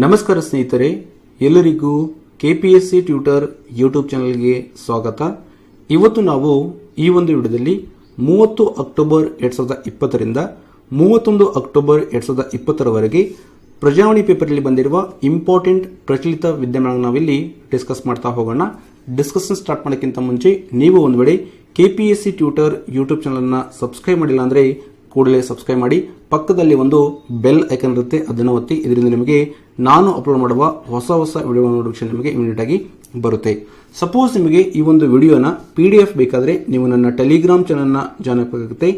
ನಮಸ್ಕಾರ ಸ್ನೇಹಿತರೆ, ಎಲ್ಲರಿಗೂ ಕೆಪಿಎಸ್ಸಿ ಟ್ಯೂಟರ್ ಯೂಟ್ಯೂಬ್ ಚಾನಲ್ಗೆ ಸ್ವಾಗತ. ಇವತ್ತು ನಾವು ಈ ಒಂದು ವಿಡಿಯೋದಲ್ಲಿ ಮೂವತ್ತು ಅಕ್ಟೋಬರ್ ಎರಡ್ ಸಾವಿರದ ಇಪ್ಪತ್ತರಿಂದ ಮೂವತ್ತೊಂದು ಅಕ್ಟೋಬರ್ ಎರಡ್ ಸಾವಿರದ ಇಪ್ಪತ್ತರವರೆಗೆ ಪ್ರಜಾವಾಣಿ ಪೇಪರಲ್ಲಿ ಬಂದಿರುವ ಇಂಪಾರ್ಟೆಂಟ್ ಪ್ರಚಲಿತ ವಿದ್ಯಮಾನ ನಾವಿಲ್ಲಿ ಡಿಸ್ಕಸ್ ಮಾಡ್ತಾ ಹೋಗೋಣ. ಡಿಸ್ಕಷನ್ ಸ್ಟಾರ್ಟ್ ಮಾಡೋಕ್ಕಿಂತ ಮುಂಚೆ ನೀವು ಒಂದು ವೇಳೆ ಕೆಪಿಎಸ್ಸಿ ಟ್ಯೂಟರ್ ಯೂಟ್ಯೂಬ್ ಚಾನಲನ್ನು ಸಬ್ಸ್ಕ್ರೈಬ್ ಮಾಡಿಲ್ಲ ಅಂದರೆ ಕೂಡಲೇ ಸಬ್ಸ್ಕ್ರೈಬ್ ಮಾಡಿ. ಪಕ್ಕದಲ್ಲಿ ಒಂದು ಬೆಲ್ ಐಕನ್ ಇರುತ್ತೆ, ಅದನ್ನು ಒತ್ತಿ. ಇದರಿಂದ ನಿಮಗೆ ನಾನು ಅಪ್ಲೋಡ್ ಮಾಡುವ ಹೊಸ ಹೊಸ ವಿಡಿಯೋ ನೋಟಿಫಿಕೇಶನ್ ನಿಮಗೆ ಇಮಿಡಿಯೇಟ್ ಆಗಿ ಬರುತ್ತೆ. ಸಪೋಸ್ ನಿಮಗೆ ಈ ಒಂದು ವಿಡಿಯೋನ ಪಿ ಡಿ ಎಫ್ ಬೇಕಾದರೆ ನೀವು ನನ್ನ ಟೆಲಿಗ್ರಾಮ್ ಚಾನಲ್ನ ಜಾಯ್ನ್ ಆಗಬೇಕಾಗುತ್ತೆ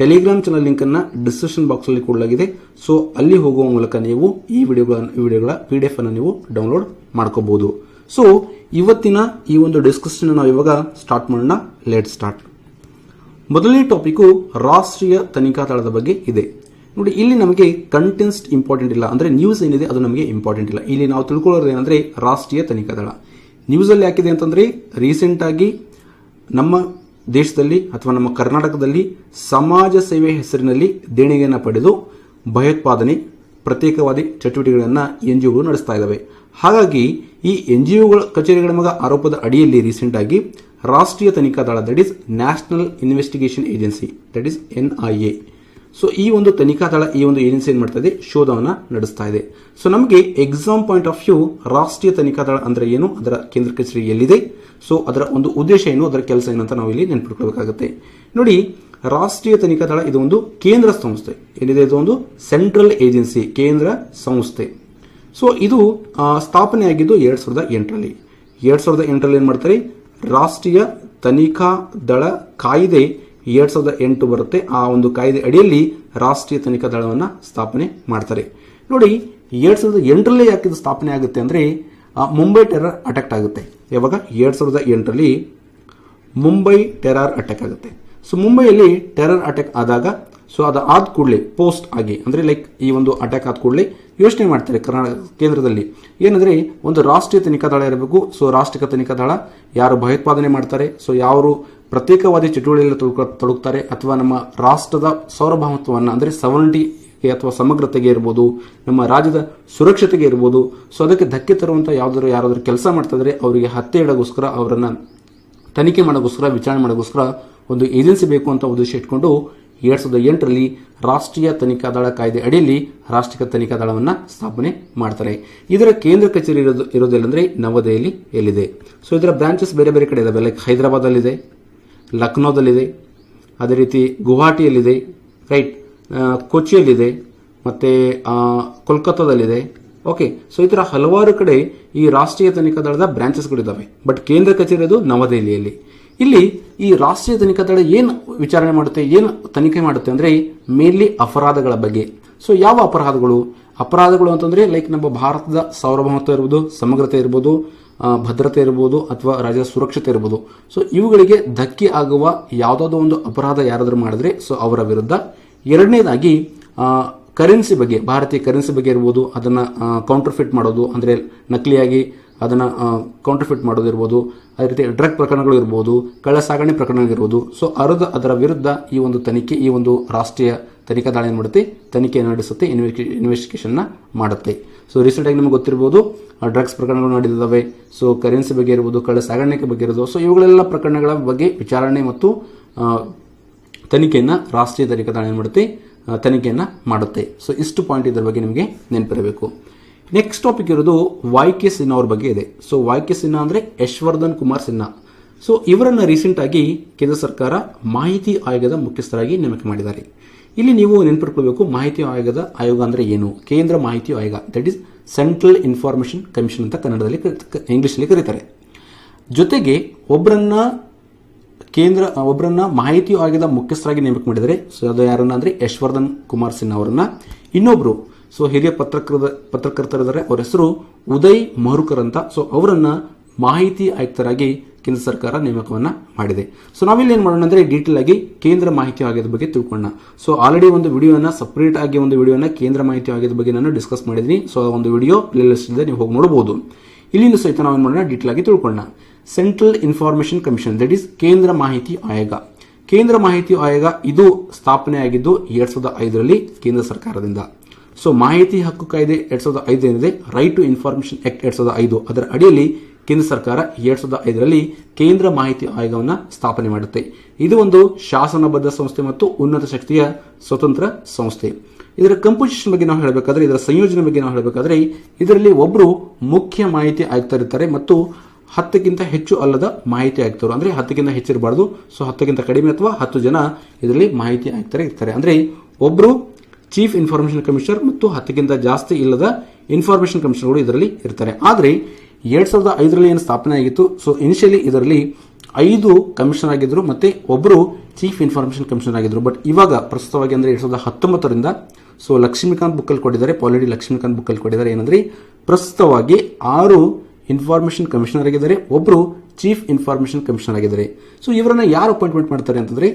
ಟೆಲಿಗ್ರಾಮ್ ಚಾನಲ್ ಲಿಂಕ್ ಅನ್ನು ಡಿಸ್ಕ್ರಿಪ್ಷನ್ ಬಾಕ್ಸ್ ಅಲ್ಲಿ ಕೊಡಲಾಗಿದೆ. ಸೊ ಅಲ್ಲಿ ಹೋಗುವ ಮೂಲಕ ನೀವು ಈ ವಿಡಿಯೋಗಳ ಈ ವಿಡಿಯೋಗಳ ಪಿ ಡಿ ಎಫ್ ಅನ್ನು ನೀವು ಡೌನ್ಲೋಡ್ ಮಾಡ್ಕೋಬಹುದು ಸೊ ಇವತ್ತಿನ ಈ ಒಂದು ಡಿಸ್ಕಷನ್ ನಾವು ಇವಾಗ ಸ್ಟಾರ್ಟ್ ಮಾಡೋಣ. ಲೇಟ್ ಸ್ಟಾರ್ಟ್ ಮೊದಲನೇ ಟಾಪಿಕ್ ರಾಷ್ಟ್ರೀಯ ತನಿಖಾ ದಳದ ಬಗ್ಗೆ ಇದೆ. ನೋಡಿ, ಇಲ್ಲಿ ನಮಗೆ ಕಂಟೆನ್ಸ್ಟ್ ಇಂಪಾರ್ಟೆಂಟ್ ಇಲ್ಲ. ಅಂದ್ರೆ ನ್ಯೂಸ್ ಏನಿದೆ ಅದು ನಮಗೆ ಇಂಪಾರ್ಟೆಂಟ್ ಇಲ್ಲ. ಇಲ್ಲಿ ನಾವು ತಿಳ್ಕೊಳ್ಳೋದು ಏನಂದ್ರೆ ರಾಷ್ಟ್ರೀಯ ತನಿಖಾ ದಳ. ನ್ಯೂಸ್ ಅಲ್ಲಿ ಯಾಕಿದೆ ಅಂತಂದ್ರೆ ರೀಸೆಂಟ್ ಆಗಿ ನಮ್ಮ ದೇಶದಲ್ಲಿ ಅಥವಾ ನಮ್ಮ ಕರ್ನಾಟಕದಲ್ಲಿ ಸಮಾಜ ಸೇವೆ ಹೆಸರಿನಲ್ಲಿ ದೇಣಿಗೆಯನ್ನು ಪಡೆದು ಭಯೋತ್ಪಾದನೆ, ಪ್ರತ್ಯೇಕವಾದಿ ಚಟುವಟಿಕೆಗಳನ್ನು ಎನ್ ಜಿಒಗಳು ನಡೆಸ್ತಾ ಇದ್ದಾವೆ ಹಾಗಾಗಿ ಈ ಎನ್ ಜಿ ಒಗಳ ಕಚೇರಿಗಳ ಮಗ ಆರೋಪದ ಅಡಿಯಲ್ಲಿ ರೀಸೆಂಟ್ ಆಗಿ ರಾಷ್ಟ್ರೀಯ ತನಿಖಾ ದಳ that is national investigation agency that is N I A so ಈ ಒಂದು ತನಿಖಾ ದಳ, ಈ ಒಂದು ಏಜೆನ್ಸಿ ಏನ್ ಮಾಡ್ತಾ ಇದೆ? ಶೋಧವನ್ನ ನಡೆಸ್ತಾ ಇದೆ. ಸೊ ನಮಗೆ ಎಕ್ಸಾಮ್ ಪಾಯಿಂಟ್ ಆಫ್ ವ್ಯೂ ರಾಷ್ಟ್ರೀಯ ತನಿಖಾ ದಳ ಅಂದ್ರೆ ಏನು? ಅದರ ಕೇಂದ್ರ ಕಚೇರಿ ಎಲ್ಲಿದೆ? ಸೊ ಅದರ ಒಂದು ಉದ್ದೇಶ ಏನು? ಅದರ ಕೆಲಸ ಏನು ಅಂತ ನಾವು ಇಲ್ಲಿ ನೆನಪಿಟ್ಕೊಳ್ಬೇಕಾಗುತ್ತೆ. ನೋಡಿ, ರಾಷ್ಟ್ರೀಯ ತನಿಖಾ ದಳ ಇದು ಒಂದು ಕೇಂದ್ರ ಸಂಸ್ಥೆ. ಏನಿದೆ? ಇದು ಒಂದು ಸೆಂಟ್ರಲ್ ಏಜೆನ್ಸಿ ಕೇಂದ್ರ ಸಂಸ್ಥೆ. ಸೊ ಇದು ಸ್ಥಾಪನೆ ಸ್ಥಾಪನೆಯಾಗಿದ್ದು ಎರಡು ಸಾವಿರದ ಎಂಟರಲ್ಲಿ. ಎರಡು ಸಾವಿರದ ಎಂಟರಲ್ಲಿ ಏನು ಮಾಡ್ತಾರೆ? ರಾಷ್ಟ್ರೀಯ ತನಿಖಾ ದಳ ಕಾಯ್ದೆ ಎರಡು ಸಾವಿರದ ಎಂಟು ಬರುತ್ತೆ. ಆ ಒಂದು ಕಾಯ್ದೆ ಅಡಿಯಲ್ಲಿ ರಾಷ್ಟ್ರೀಯ ತನಿಖಾ ದಳವನ್ನ ಸ್ಥಾಪನೆ ಮಾಡ್ತಾರೆ. ನೋಡಿ, ಎರಡು ಸಾವಿರದ ಎಂಟರಲ್ಲಿ ಯಾಕೆ ಸ್ಥಾಪನೆ ಆಗುತ್ತೆ ಅಂದ್ರೆ ಮುಂಬೈ ಟೆರರ್ ಅಟ್ಯಾಕ್ ಆಗುತ್ತೆ. ಯಾವಾಗ? ಎರಡು ಸಾವಿರದ ಎಂಟರಲ್ಲಿ ಮುಂಬೈ ಟೆರರ್ ಅಟ್ಯಾಕ್ ಆಗುತ್ತೆ. ಸೊ ಮುಂಬೈಯಲ್ಲಿ ಟೆರರ್ ಅಟ್ಯಾಕ್ ಆದಾಗ ಸೊ ಅದು ಆದ ಕೂಡಲೇ ಪೋಸ್ಟ್ ಆಗಿ, ಅಂದರೆ ಲೈಕ್ ಈ ಒಂದು ಅಟ್ಯಾಕ್ ಆದ ಕೂಡಲೇ ಯೋಚನೆ ಮಾಡ್ತಾರೆ ಕರ್ನಾಟಕ ಕೇಂದ್ರದಲ್ಲಿ. ಏನಂದರೆ, ಒಂದು ರಾಷ್ಟ್ರೀಯ ತನಿಖಾ ದಳ ಇರಬೇಕು ಸೊ ರಾಷ್ಟ್ರೀಯ ತನಿಖಾ ದಳ ಯಾರು ಭಯೋತ್ಪಾದನೆ ಮಾಡ್ತಾರೆ ಸೊ ಯಾರು ಪ್ರತ್ಯೇಕವಾದಿ ಚಟುವಟಿಕೆಯಲ್ಲಿ ತೊಡಗುತ್ತಾರೆ ಅಥವಾ ನಮ್ಮ ರಾಷ್ಟ್ರದ ಸಾರ್ವಭೌಮತ್ವವನ್ನು, ಅಂದರೆ ಸವರ್ಣಿ ಅಥವಾ ಸಮಗ್ರತೆಗೆ ಇರ್ಬೋದು, ನಮ್ಮ ರಾಜ್ಯದ ಸುರಕ್ಷತೆಗೆ ಇರ್ಬೋದು ಸೊ ಅದಕ್ಕೆ ಧಕ್ಕೆ ತರುವಂತ ಯಾವ್ದಾದ್ರು ಯಾರಾದರೂ ಕೆಲಸ ಮಾಡ್ತಿದ್ರೆ ಅವರಿಗೆ ಹತ್ಯೆ ಇಡೋಗೋಸ್ಕರ ಅವರನ್ನ ತನಿಖೆ ಮಾಡೋಕ್ಕೋಸ್ಕರ ವಿಚಾರಣೆ ಮಾಡೋಕ್ಕೋಸ್ಕರ ಒಂದು ಏಜೆನ್ಸಿ ಬೇಕು ಅಂತ ಉದ್ದೇಶ ಇಟ್ಕೊಂಡು ಎರಡ್ ಸಾವಿರದ ಎಂಟರಲ್ಲಿ ರಾಷ್ಟ್ರೀಯ ತನಿಖಾ ದಳ ಕಾಯ್ದೆ ಅಡಿಯಲ್ಲಿ ರಾಷ್ಟ್ರೀಯ ತನಿಖಾ ದಳವನ್ನು ಸ್ಥಾಪನೆ ಮಾಡ್ತಾರೆ. ಇದರ ಕೇಂದ್ರ ಕಚೇರಿ ಇರೋದು, ಇರೋದೆಲ್ಲಂದ್ರೆ ನವದೆಹಲಿ ಎಲ್ಲಿದೆ? ಸೊ ಇದರ ಬ್ರಾಂಚಸ್ ಬೇರೆ ಬೇರೆ ಕಡೆ ಇದಾವೆ. ಲೈಕ್ ಹೈದರಾಬಾದಲ್ಲಿದೆ, ಲಕ್ನೋದಲ್ಲಿದೆ, ಅದೇ ರೀತಿ ಗುವಾಹಟಿಯಲ್ಲಿದೆ ರೈಟ್ ಕೊಚ್ಚಿಯಲ್ಲಿದೆ, ಮತ್ತು ಕೋಲ್ಕತ್ತಾದಲ್ಲಿದೆ. ಓಕೆ ಸೊ ಈ ಥರ ಹಲವಾರು ಕಡೆ ಈ ರಾಷ್ಟ್ರೀಯ ತನಿಖಾ ದಳದ ಬ್ರಾಂಚಸ್ಗಳಿದ್ದಾವೆ ಬಟ್ ಕೇಂದ್ರ ಕಚೇರಿ ಅದು ನವದೆಹಲಿಯಲ್ಲಿ. ಇಲ್ಲಿ ಈ ರಾಷ್ಟ್ರೀಯ ತನಿಖಾ ದಳ ಏನು ವಿಚಾರಣೆ ಮಾಡುತ್ತೆ, ಏನು ತನಿಖೆ ಮಾಡುತ್ತೆ ಅಂದ್ರೆ ಮೇನ್ಲಿ ಅಪರಾಧಗಳ ಬಗ್ಗೆ. ಸೊ ಯಾವ ಅಪರಾಧಗಳು? ಅಪರಾಧಗಳು ಅಂತಂದ್ರೆ ಲೈಕ್ ನಮ್ಮ ಭಾರತದ ಸಾರ್ವಭೌಮತ್ವ ಇರ್ಬೋದು, ಸಮಗ್ರತೆ ಇರ್ಬೋದು ಭದ್ರತೆ ಇರ್ಬೋದು, ಅಥವಾ ರಾಜ್ಯದ ಸುರಕ್ಷತೆ ಇರ್ಬೋದು. ಸೊ ಇವುಗಳಿಗೆ ಧಕ್ಕೆ ಆಗುವ ಯಾವುದಾದ್ರೂ ಒಂದು ಅಪರಾಧ ಯಾರಾದರೂ ಮಾಡಿದ್ರೆ ಸೊ ಅವರ ವಿರುದ್ಧ. ಎರಡನೇದಾಗಿ ಕರೆನ್ಸಿ ಬಗ್ಗೆ, ಭಾರತೀಯ ಕರೆನ್ಸಿ ಬಗ್ಗೆ ಇರ್ಬೋದು, ಅದನ್ನು ಕೌಂಟರ್ಫಿಟ್ ಮಾಡೋದು, ಅಂದರೆ ನಕಲಿಯಾಗಿ ಅದನ್ನ ಕೌಂಟರ್ಫಿಟ್ ಮಾಡೋದಿರ್ಬೋದು ಅದೇ ರೀತಿ ಡ್ರಗ್ ಪ್ರಕರಣಗಳು ಇರ್ಬೋದು ಕಳ್ಳ ಸಾಗಣೆ ಪ್ರಕರಣಗಳಿರ್ಬೋದು ಸೊ ಅರದ ಅದರ ವಿರುದ್ಧ ಈ ಒಂದು ತನಿಖೆ, ಈ ಒಂದು ರಾಷ್ಟ್ರೀಯ ತನಿಖಾ ದಾಳಿ ಏನು ಮಾಡುತ್ತೆ ತನಿಖೆ ನಡೆಸುತ್ತೆ ಇನ್ವೆಸ್ಟಿಗೇಷನ್ ಮಾಡುತ್ತೆ. ಸೊ ರೀಸೆಂಟಾಗಿ ನಿಮಗೆ ಗೊತ್ತಿರ್ಬೋದು ಡ್ರಗ್ಸ್ ಪ್ರಕರಣಗಳು ನಡೆದಿದ್ದಾವೆ. ಸೊ ಕರೆನ್ಸಿ ಬಗ್ಗೆ ಇರ್ಬೋದು ಕಳ್ಳ ಸಾಗಾಣಿಕೆ ಬಗ್ಗೆ ಇರ್ಬೋದು. ಸೊ ಇವುಗಳೆಲ್ಲ ಪ್ರಕರಣಗಳ ಬಗ್ಗೆ ವಿಚಾರಣೆ ಮತ್ತು ತನಿಖೆಯನ್ನು ರಾಷ್ಟ್ರೀಯ ತನಿಖಾ ದಾಳಿ ಏನು ಮಾಡುತ್ತೆ ತನಿಖೆಯನ್ನ ಮಾಡುತ್ತೆ. ಸೊ ಇಷ್ಟು ಪಾಯಿಂಟ್ ಇದರ ಬಗ್ಗೆ ನಿಮಗೆ ನೆನಪಿರಬೇಕು. ನೆಕ್ಸ್ಟ್ ಟಾಪಿಕ್ ಇರೋದು ವೈ ಕೆ ಸಿನ್ಹಾ ಅವ್ರ ಬಗ್ಗೆ ಇದೆ. ಸೊ ವೈ ಕೆ ಸಿನ್ಹಾ ಅಂದರೆ ಯಶ್ವರ್ಧನ್ ಕುಮಾರ್ ಸಿನ್ಹಾ ಸೊ ಇವರನ್ನು ರೀಸೆಂಟ್ ಆಗಿ ಕೇಂದ್ರ ಸರ್ಕಾರ ಮಾಹಿತಿ ಆಯೋಗದ ಮುಖ್ಯಸ್ಥರಾಗಿ ನೇಮಕ ಮಾಡಿದ್ದಾರೆ. ಇಲ್ಲಿ ನೀವು ನೆನಪಿಟ್ಕೊಳ್ಬೇಕು, ಮಾಹಿತಿ ಆಯೋಗದ ಆಯೋಗ ಅಂದರೆ ಏನು? ಕೇಂದ್ರ ಮಾಹಿತಿ ಆಯೋಗ that is central information commission ಅಂತ ಕನ್ನಡದಲ್ಲಿ ಇಂಗ್ಲೀಷಲ್ಲಿ ಕರೀತಾರೆ. ಜೊತೆಗೆ ಒಬ್ಬರನ್ನ ಕೇಂದ್ರ ಒಬ್ಬರನ್ನ ಮಾಹಿತಿ ಆಯೋಗದ ಮುಖ್ಯಸ್ಥರಾಗಿ ನೇಮಕ ಮಾಡಿದರೆ, ಸೊ, ಅದು ಯಾರನ್ನ ಅಂದರೆ ಯಶ್ವರ್ಧನ್ ಕುಮಾರ್ ಸಿನ್ಹಾ ಅವರನ್ನ. ಇನ್ನೊಬ್ರು ಸೊ ಹಿರಿಯ ಪತ್ರಕರ್ತ ಪತ್ರಕರ್ತರಿದ್ದಾರೆ. ಅವರ ಹೆಸರು ಉದಯ್ ಮರುಕರ್ ಅಂತ. ಸೊ ಅವರನ್ನ ಮಾಹಿತಿ ಆಯುಕ್ತರಾಗಿ ಕೇಂದ್ರ ಸರ್ಕಾರ ನೇಮಕವನ್ನ ಮಾಡಿದೆ. ಸೊ ನಾವಿಲ್ಲಿ ಏನ್ ಮಾಡೋಣ ಅಂದ್ರೆ ಡೀಟೇಲ್ ಆಗಿ ಕೇಂದ್ರ ಮಾಹಿತಿ ಆಯೋಗದ ಬಗ್ಗೆ ತಿಳ್ಕೊಳ್ಳೋಣ. ಸೊ ಆಲ್ರೆಡಿ ಒಂದು ವಿಡಿಯೋನ ಸಪ್ರೇಟ್ ಆಗಿ ಒಂದು ವಿಡಿಯೋನ ಕೇಂದ್ರ ಮಾಹಿತಿ ಆಯೋಗದ ಬಗ್ಗೆ ನಾನು ಡಿಸ್ಕಸ್ ಮಾಡಿದ್ದೀನಿ. ಸೊ ಆ ಒಂದು ವಿಡಿಯೋ ಪ್ಲೇ ಲಿಸ್ಟ್ ಇದೆ ನೀವು ಹೋಗಿ ನೋಡಬಹುದು ಇಲ್ಲಿನೂ ಸಹಿತ ನಾವು ಏನ್ ಮಾಡೋಣ ಡೀಟೇಲ್ ಆಗಿ ತಿಳ್ಕೊಳ್ಳೋಣ. Central information commission that is ಕೇಂದ್ರ ಮಾಹಿತಿ ಆಯೋಗ. ಕೇಂದ್ರ ಮಾಹಿತಿ ಆಯೋಗ ಇದು ಸ್ಥಾಪನೆ ಆಗಿದ್ದು ಎರಡ್ ಸಾವಿರದ ಐದರಲ್ಲಿ ಕೇಂದ್ರ ಸರ್ಕಾರದಿಂದ. ಸೊ ಮಾಹಿತಿ ಹಕ್ಕು ಕಾಯ್ದೆ ಎರಡ್ ಸಾವಿರದ ಐದು ಏನಿದೆ? ರೈಟ್ ಟು ಇನ್ಫಾರ್ಮೇಶನ್ ಆಕ್ಟ್ ಎರಡ್ ಸಾವಿರದ ಐದು. ಅದರ ಅಡಿಯಲ್ಲಿ ಕೇಂದ್ರ ಸರ್ಕಾರ ಎರಡ್ ಸಾವಿರದ ಐದರಲ್ಲಿ ಕೇಂದ್ರ ಮಾಹಿತಿ ಆಯೋಗವನ್ನು ಸ್ಥಾಪನೆ ಮಾಡುತ್ತೆ. ಇದು ಒಂದು ಶಾಸನಬದ್ಧ ಸಂಸ್ಥೆ ಮತ್ತು ಉನ್ನತ ಶಕ್ತಿಯ ಸ್ವತಂತ್ರ ಸಂಸ್ಥೆ. ಇದರ ಕಂಪೋಸಿಷನ್ ಬಗ್ಗೆ ನಾವು ಹೇಳಬೇಕಾದ್ರೆ, ಇದರ ಸಂಯೋಜನೆ ಬಗ್ಗೆ ನಾವು ಹೇಳಬೇಕಾದ್ರೆ, ಇದರಲ್ಲಿ ಒಬ್ಬರು ಮುಖ್ಯ ಮಾಹಿತಿ ಆಯುಕ್ತರಿರ್ತಾರೆ ಮತ್ತು ಹತ್ತಕ್ಕಿಂತ ಹೆಚ್ಚು ಅಲ್ಲದ ಮಾಹಿತಿ ಆಯುಕ್ತರು. ಅಂದರೆ ಹತ್ತಕ್ಕಿಂತ ಹೆಚ್ಚಿರಬಾರ್ದು, ಸೊ ಹತ್ತಕ್ಕಿಂತ ಕಡಿಮೆ ಅಥವಾ ಹತ್ತು ಜನ ಇದರಲ್ಲಿ ಮಾಹಿತಿ ಆಯುಕ್ತರೇ ಇರ್ತಾರೆ. ಅಂದರೆ ಒಬ್ಬರು ಚೀಫ್ ಇನ್ಫಾರ್ಮೇಶನ್ ಕಮಿಷನರ್ ಮತ್ತು ಹತ್ತಕ್ಕಿಂತ ಜಾಸ್ತಿ ಇಲ್ಲದ ಇನ್ಫಾರ್ಮೇಶನ್ ಕಮಿಷನರ್ಗಳು ಇದರಲ್ಲಿ ಇರ್ತಾರೆ. ಆದರೆ ಎರಡು ಸಾವಿರದ ಐದರಲ್ಲಿ ಏನು ಸ್ಥಾಪನೆ ಆಗಿತ್ತು? ಸೊ ಇನಿಷಿಯಲಿ ಇದರಲ್ಲಿ ಐದು ಕಮಿಷನರ್ ಆಗಿದ್ದರು ಮತ್ತು ಒಬ್ಬರು ಚೀಫ್ ಇನ್ಫಾರ್ಮೇಶನ್ ಕಮಿಷನರ್ ಆಗಿದ್ದರು ಬಟ್ ಇವಾಗ ಪ್ರಸ್ತುತವಾಗಿ ಅಂದರೆ ಎರಡ್ ಸಾವಿರದ ಹತ್ತೊಂಬತ್ತರಿಂದ ಸೊ ಲಕ್ಷ್ಮೀಕಾಂತ್ ಬುಕ್ಕಲ್ಲಿ ಕೊಟ್ಟಿದ್ದಾರೆ ಪಾಲಿಡಿ ಲಕ್ಷ್ಮೀಕಾಂತ್ ಬುಕ್ಕಲ್ಲಿ ಕೊಟ್ಟಿದ್ದಾರೆ ಏನಂದ್ರೆ ಪ್ರಸ್ತುತವಾಗಿ ಆರು ಇನ್ಫಾರ್ಮೇಷನ್ ಕಮಿಷನರ್ ಆಗಿದ್ದಾರೆ ಒಬ್ಬರು ಚೀಫ್ ಇನ್ಫಾರ್ಮೇಷನ್ ಕಮಿಷನರ್ ಆಗಿದ್ದಾರೆ. ಸೊ ಇವರನ್ನ ಯಾರು ಅಪಾಯಿಂಟ್ಮೆಂಟ್ ಮಾಡ್ತಾರೆ ಅಂತಂದ್ರೆ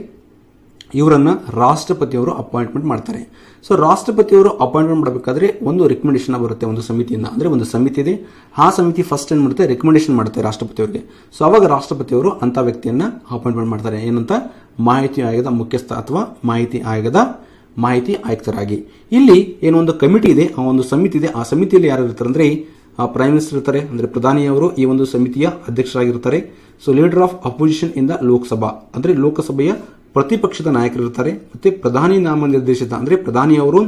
ಇವರನ್ನ ರಾಷ್ಟ್ರಪತಿಯವರು ಅಪಾಯಿಂಟ್ಮೆಂಟ್ ಮಾಡ್ತಾರೆ. ಸೊ ರಾಷ್ಟ್ರಪತಿಯವರು ಅಪಾಯಿಂಟ್ಮೆಂಟ್ ಮಾಡಬೇಕಾದ್ರೆ ಒಂದು ರೆಕಮೆಂಡೇಶನ್ ಬರುತ್ತೆ, ಒಂದು ಸಮಿತಿಯಿಂದ. ಅಂದ್ರೆ ಒಂದು ಸಮಿತಿ ಇದೆ. ಆ ಸಮಿತಿ ಫಸ್ಟ್ ಏನು ಮಾಡುತ್ತೆ? ರೆಕಮೆಂಡೇಶನ್ ಮಾಡುತ್ತೆ ರಾಷ್ಟ್ರಪತಿಯವರಿಗೆ. ಸೊ ಅವಾಗ ರಾಷ್ಟ್ರಪತಿಯವರು ಅಂತ ವ್ಯಕ್ತಿಯನ್ನ ಅಪಾಯಿಂಟ್ಮೆಂಟ್ ಮಾಡ್ತಾರೆ. ಏನಂತ? ಮಾಹಿತಿ ಆಯೋಗದ ಮುಖ್ಯಸ್ಥ ಅಥವಾ ಮಾಹಿತಿ ಆಯೋಗದ ಮಾಹಿತಿ ಆಯುಕ್ತರಾಗಿ. ಇಲ್ಲಿ ಏನೊಂದು ಕಮಿಟಿ ಇದೆ, ಆ ಒಂದು ಸಮಿತಿ ಇದೆ. ಆ ಸಮಿತಿಯಲ್ಲಿ ಯಾರು ಇರ್ತಾರೆ ಅಂದ್ರೆ ಪ್ರೈಮ್ ಮಿನಿಸ್ಟರ್ ಇರ್ತಾರೆ. ಅಂದ್ರೆ ಪ್ರಧಾನಿಯವರು ಈ ಒಂದು ಸಮಿತಿಯ ಅಧ್ಯಕ್ಷರಾಗಿರ್ತಾರೆ. ಸೊ ಲೀಡರ್ ಆಫ್ ಅಪೋಸಿಷನ್ ಇಂದ ಲೋಕಸಭಾ. ಅಂದ್ರೆ ಲೋಕಸಭೆಯ ಪ್ರತಿಪಕ್ಷದ ನಾಯಕರಿರ್ತಾರೆ ಮತ್ತೆ ಪ್ರಧಾನಿ ನಾಮನಿರ್ದೇಶಿತ ಅಂದ್ರೆ ಪ್ರಧಾನಿಯವರು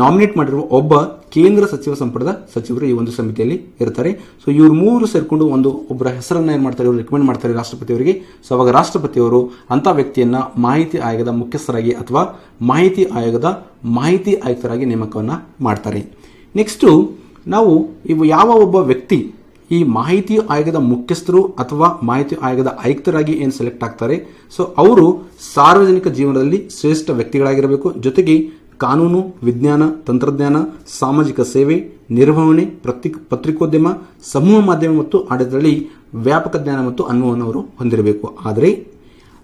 ನಾಮಿನೇಟ್ ಮಾಡಿರುವ ಒಬ್ಬ ಕೇಂದ್ರ ಸಚಿವ ಸಂಪುಟದ ಸಚಿವರು ಈ ಒಂದು ಸಮಿತಿಯಲ್ಲಿ ಇರ್ತಾರೆ. ಸೊ ಇವರು ಮೂರು ಸೇರಿಕೊಂಡು ಒಂದು ಒಬ್ಬರ ಹೆಸರನ್ನ ಏನ್ ಮಾಡ್ತಾರೆ ರೆಕಮೆಂಡ್ ಮಾಡ್ತಾರೆ ರಾಷ್ಟ್ರಪತಿಯವರಿಗೆ ಸೊ ಅವಾಗ ರಾಷ್ಟ್ರಪತಿಯವರು ಅಂತ ವ್ಯಕ್ತಿಯನ್ನ ಮಾಹಿತಿ ಆಯೋಗದ ಮುಖ್ಯಸ್ಥರಾಗಿ ಅಥವಾ ಮಾಹಿತಿ ಆಯೋಗದ ಮಾಹಿತಿ ಆಯುಕ್ತರಾಗಿ ನೇಮಕವನ್ನ ಮಾಡ್ತಾರೆ. ನೆಕ್ಸ್ಟ್ ನಾವು ಇವು ಯಾವ ಒಬ್ಬ ವ್ಯಕ್ತಿ ಈ ಮಾಹಿತಿ ಆಯೋಗದ ಮುಖ್ಯಸ್ಥರು ಅಥವಾ ಮಾಹಿತಿ ಆಯೋಗದ ಆಯುಕ್ತರಾಗಿ ಏನು ಸೆಲೆಕ್ಟ್ ಆಗ್ತಾರೆ? ಸೊ ಅವರು ಸಾರ್ವಜನಿಕ ಜೀವನದಲ್ಲಿ ಶ್ರೇಷ್ಠ ವ್ಯಕ್ತಿಗಳಾಗಿರಬೇಕು. ಜೊತೆಗೆ ಕಾನೂನು, ವಿಜ್ಞಾನ, ತಂತ್ರಜ್ಞಾನ, ಸಾಮಾಜಿಕ ಸೇವೆ, ನಿರ್ವಹಣೆ, ಪ್ರತಿ, ಪತ್ರಿಕೋದ್ಯಮ, ಸಮೂಹ ಮಾಧ್ಯಮ ಮತ್ತು ಆಡಳಿತದಲ್ಲಿ ವ್ಯಾಪಕ ಜ್ಞಾನ ಮತ್ತು ಅನುಭವವನ್ನು ಅವರು ಹೊಂದಿರಬೇಕು. ಆದರೆ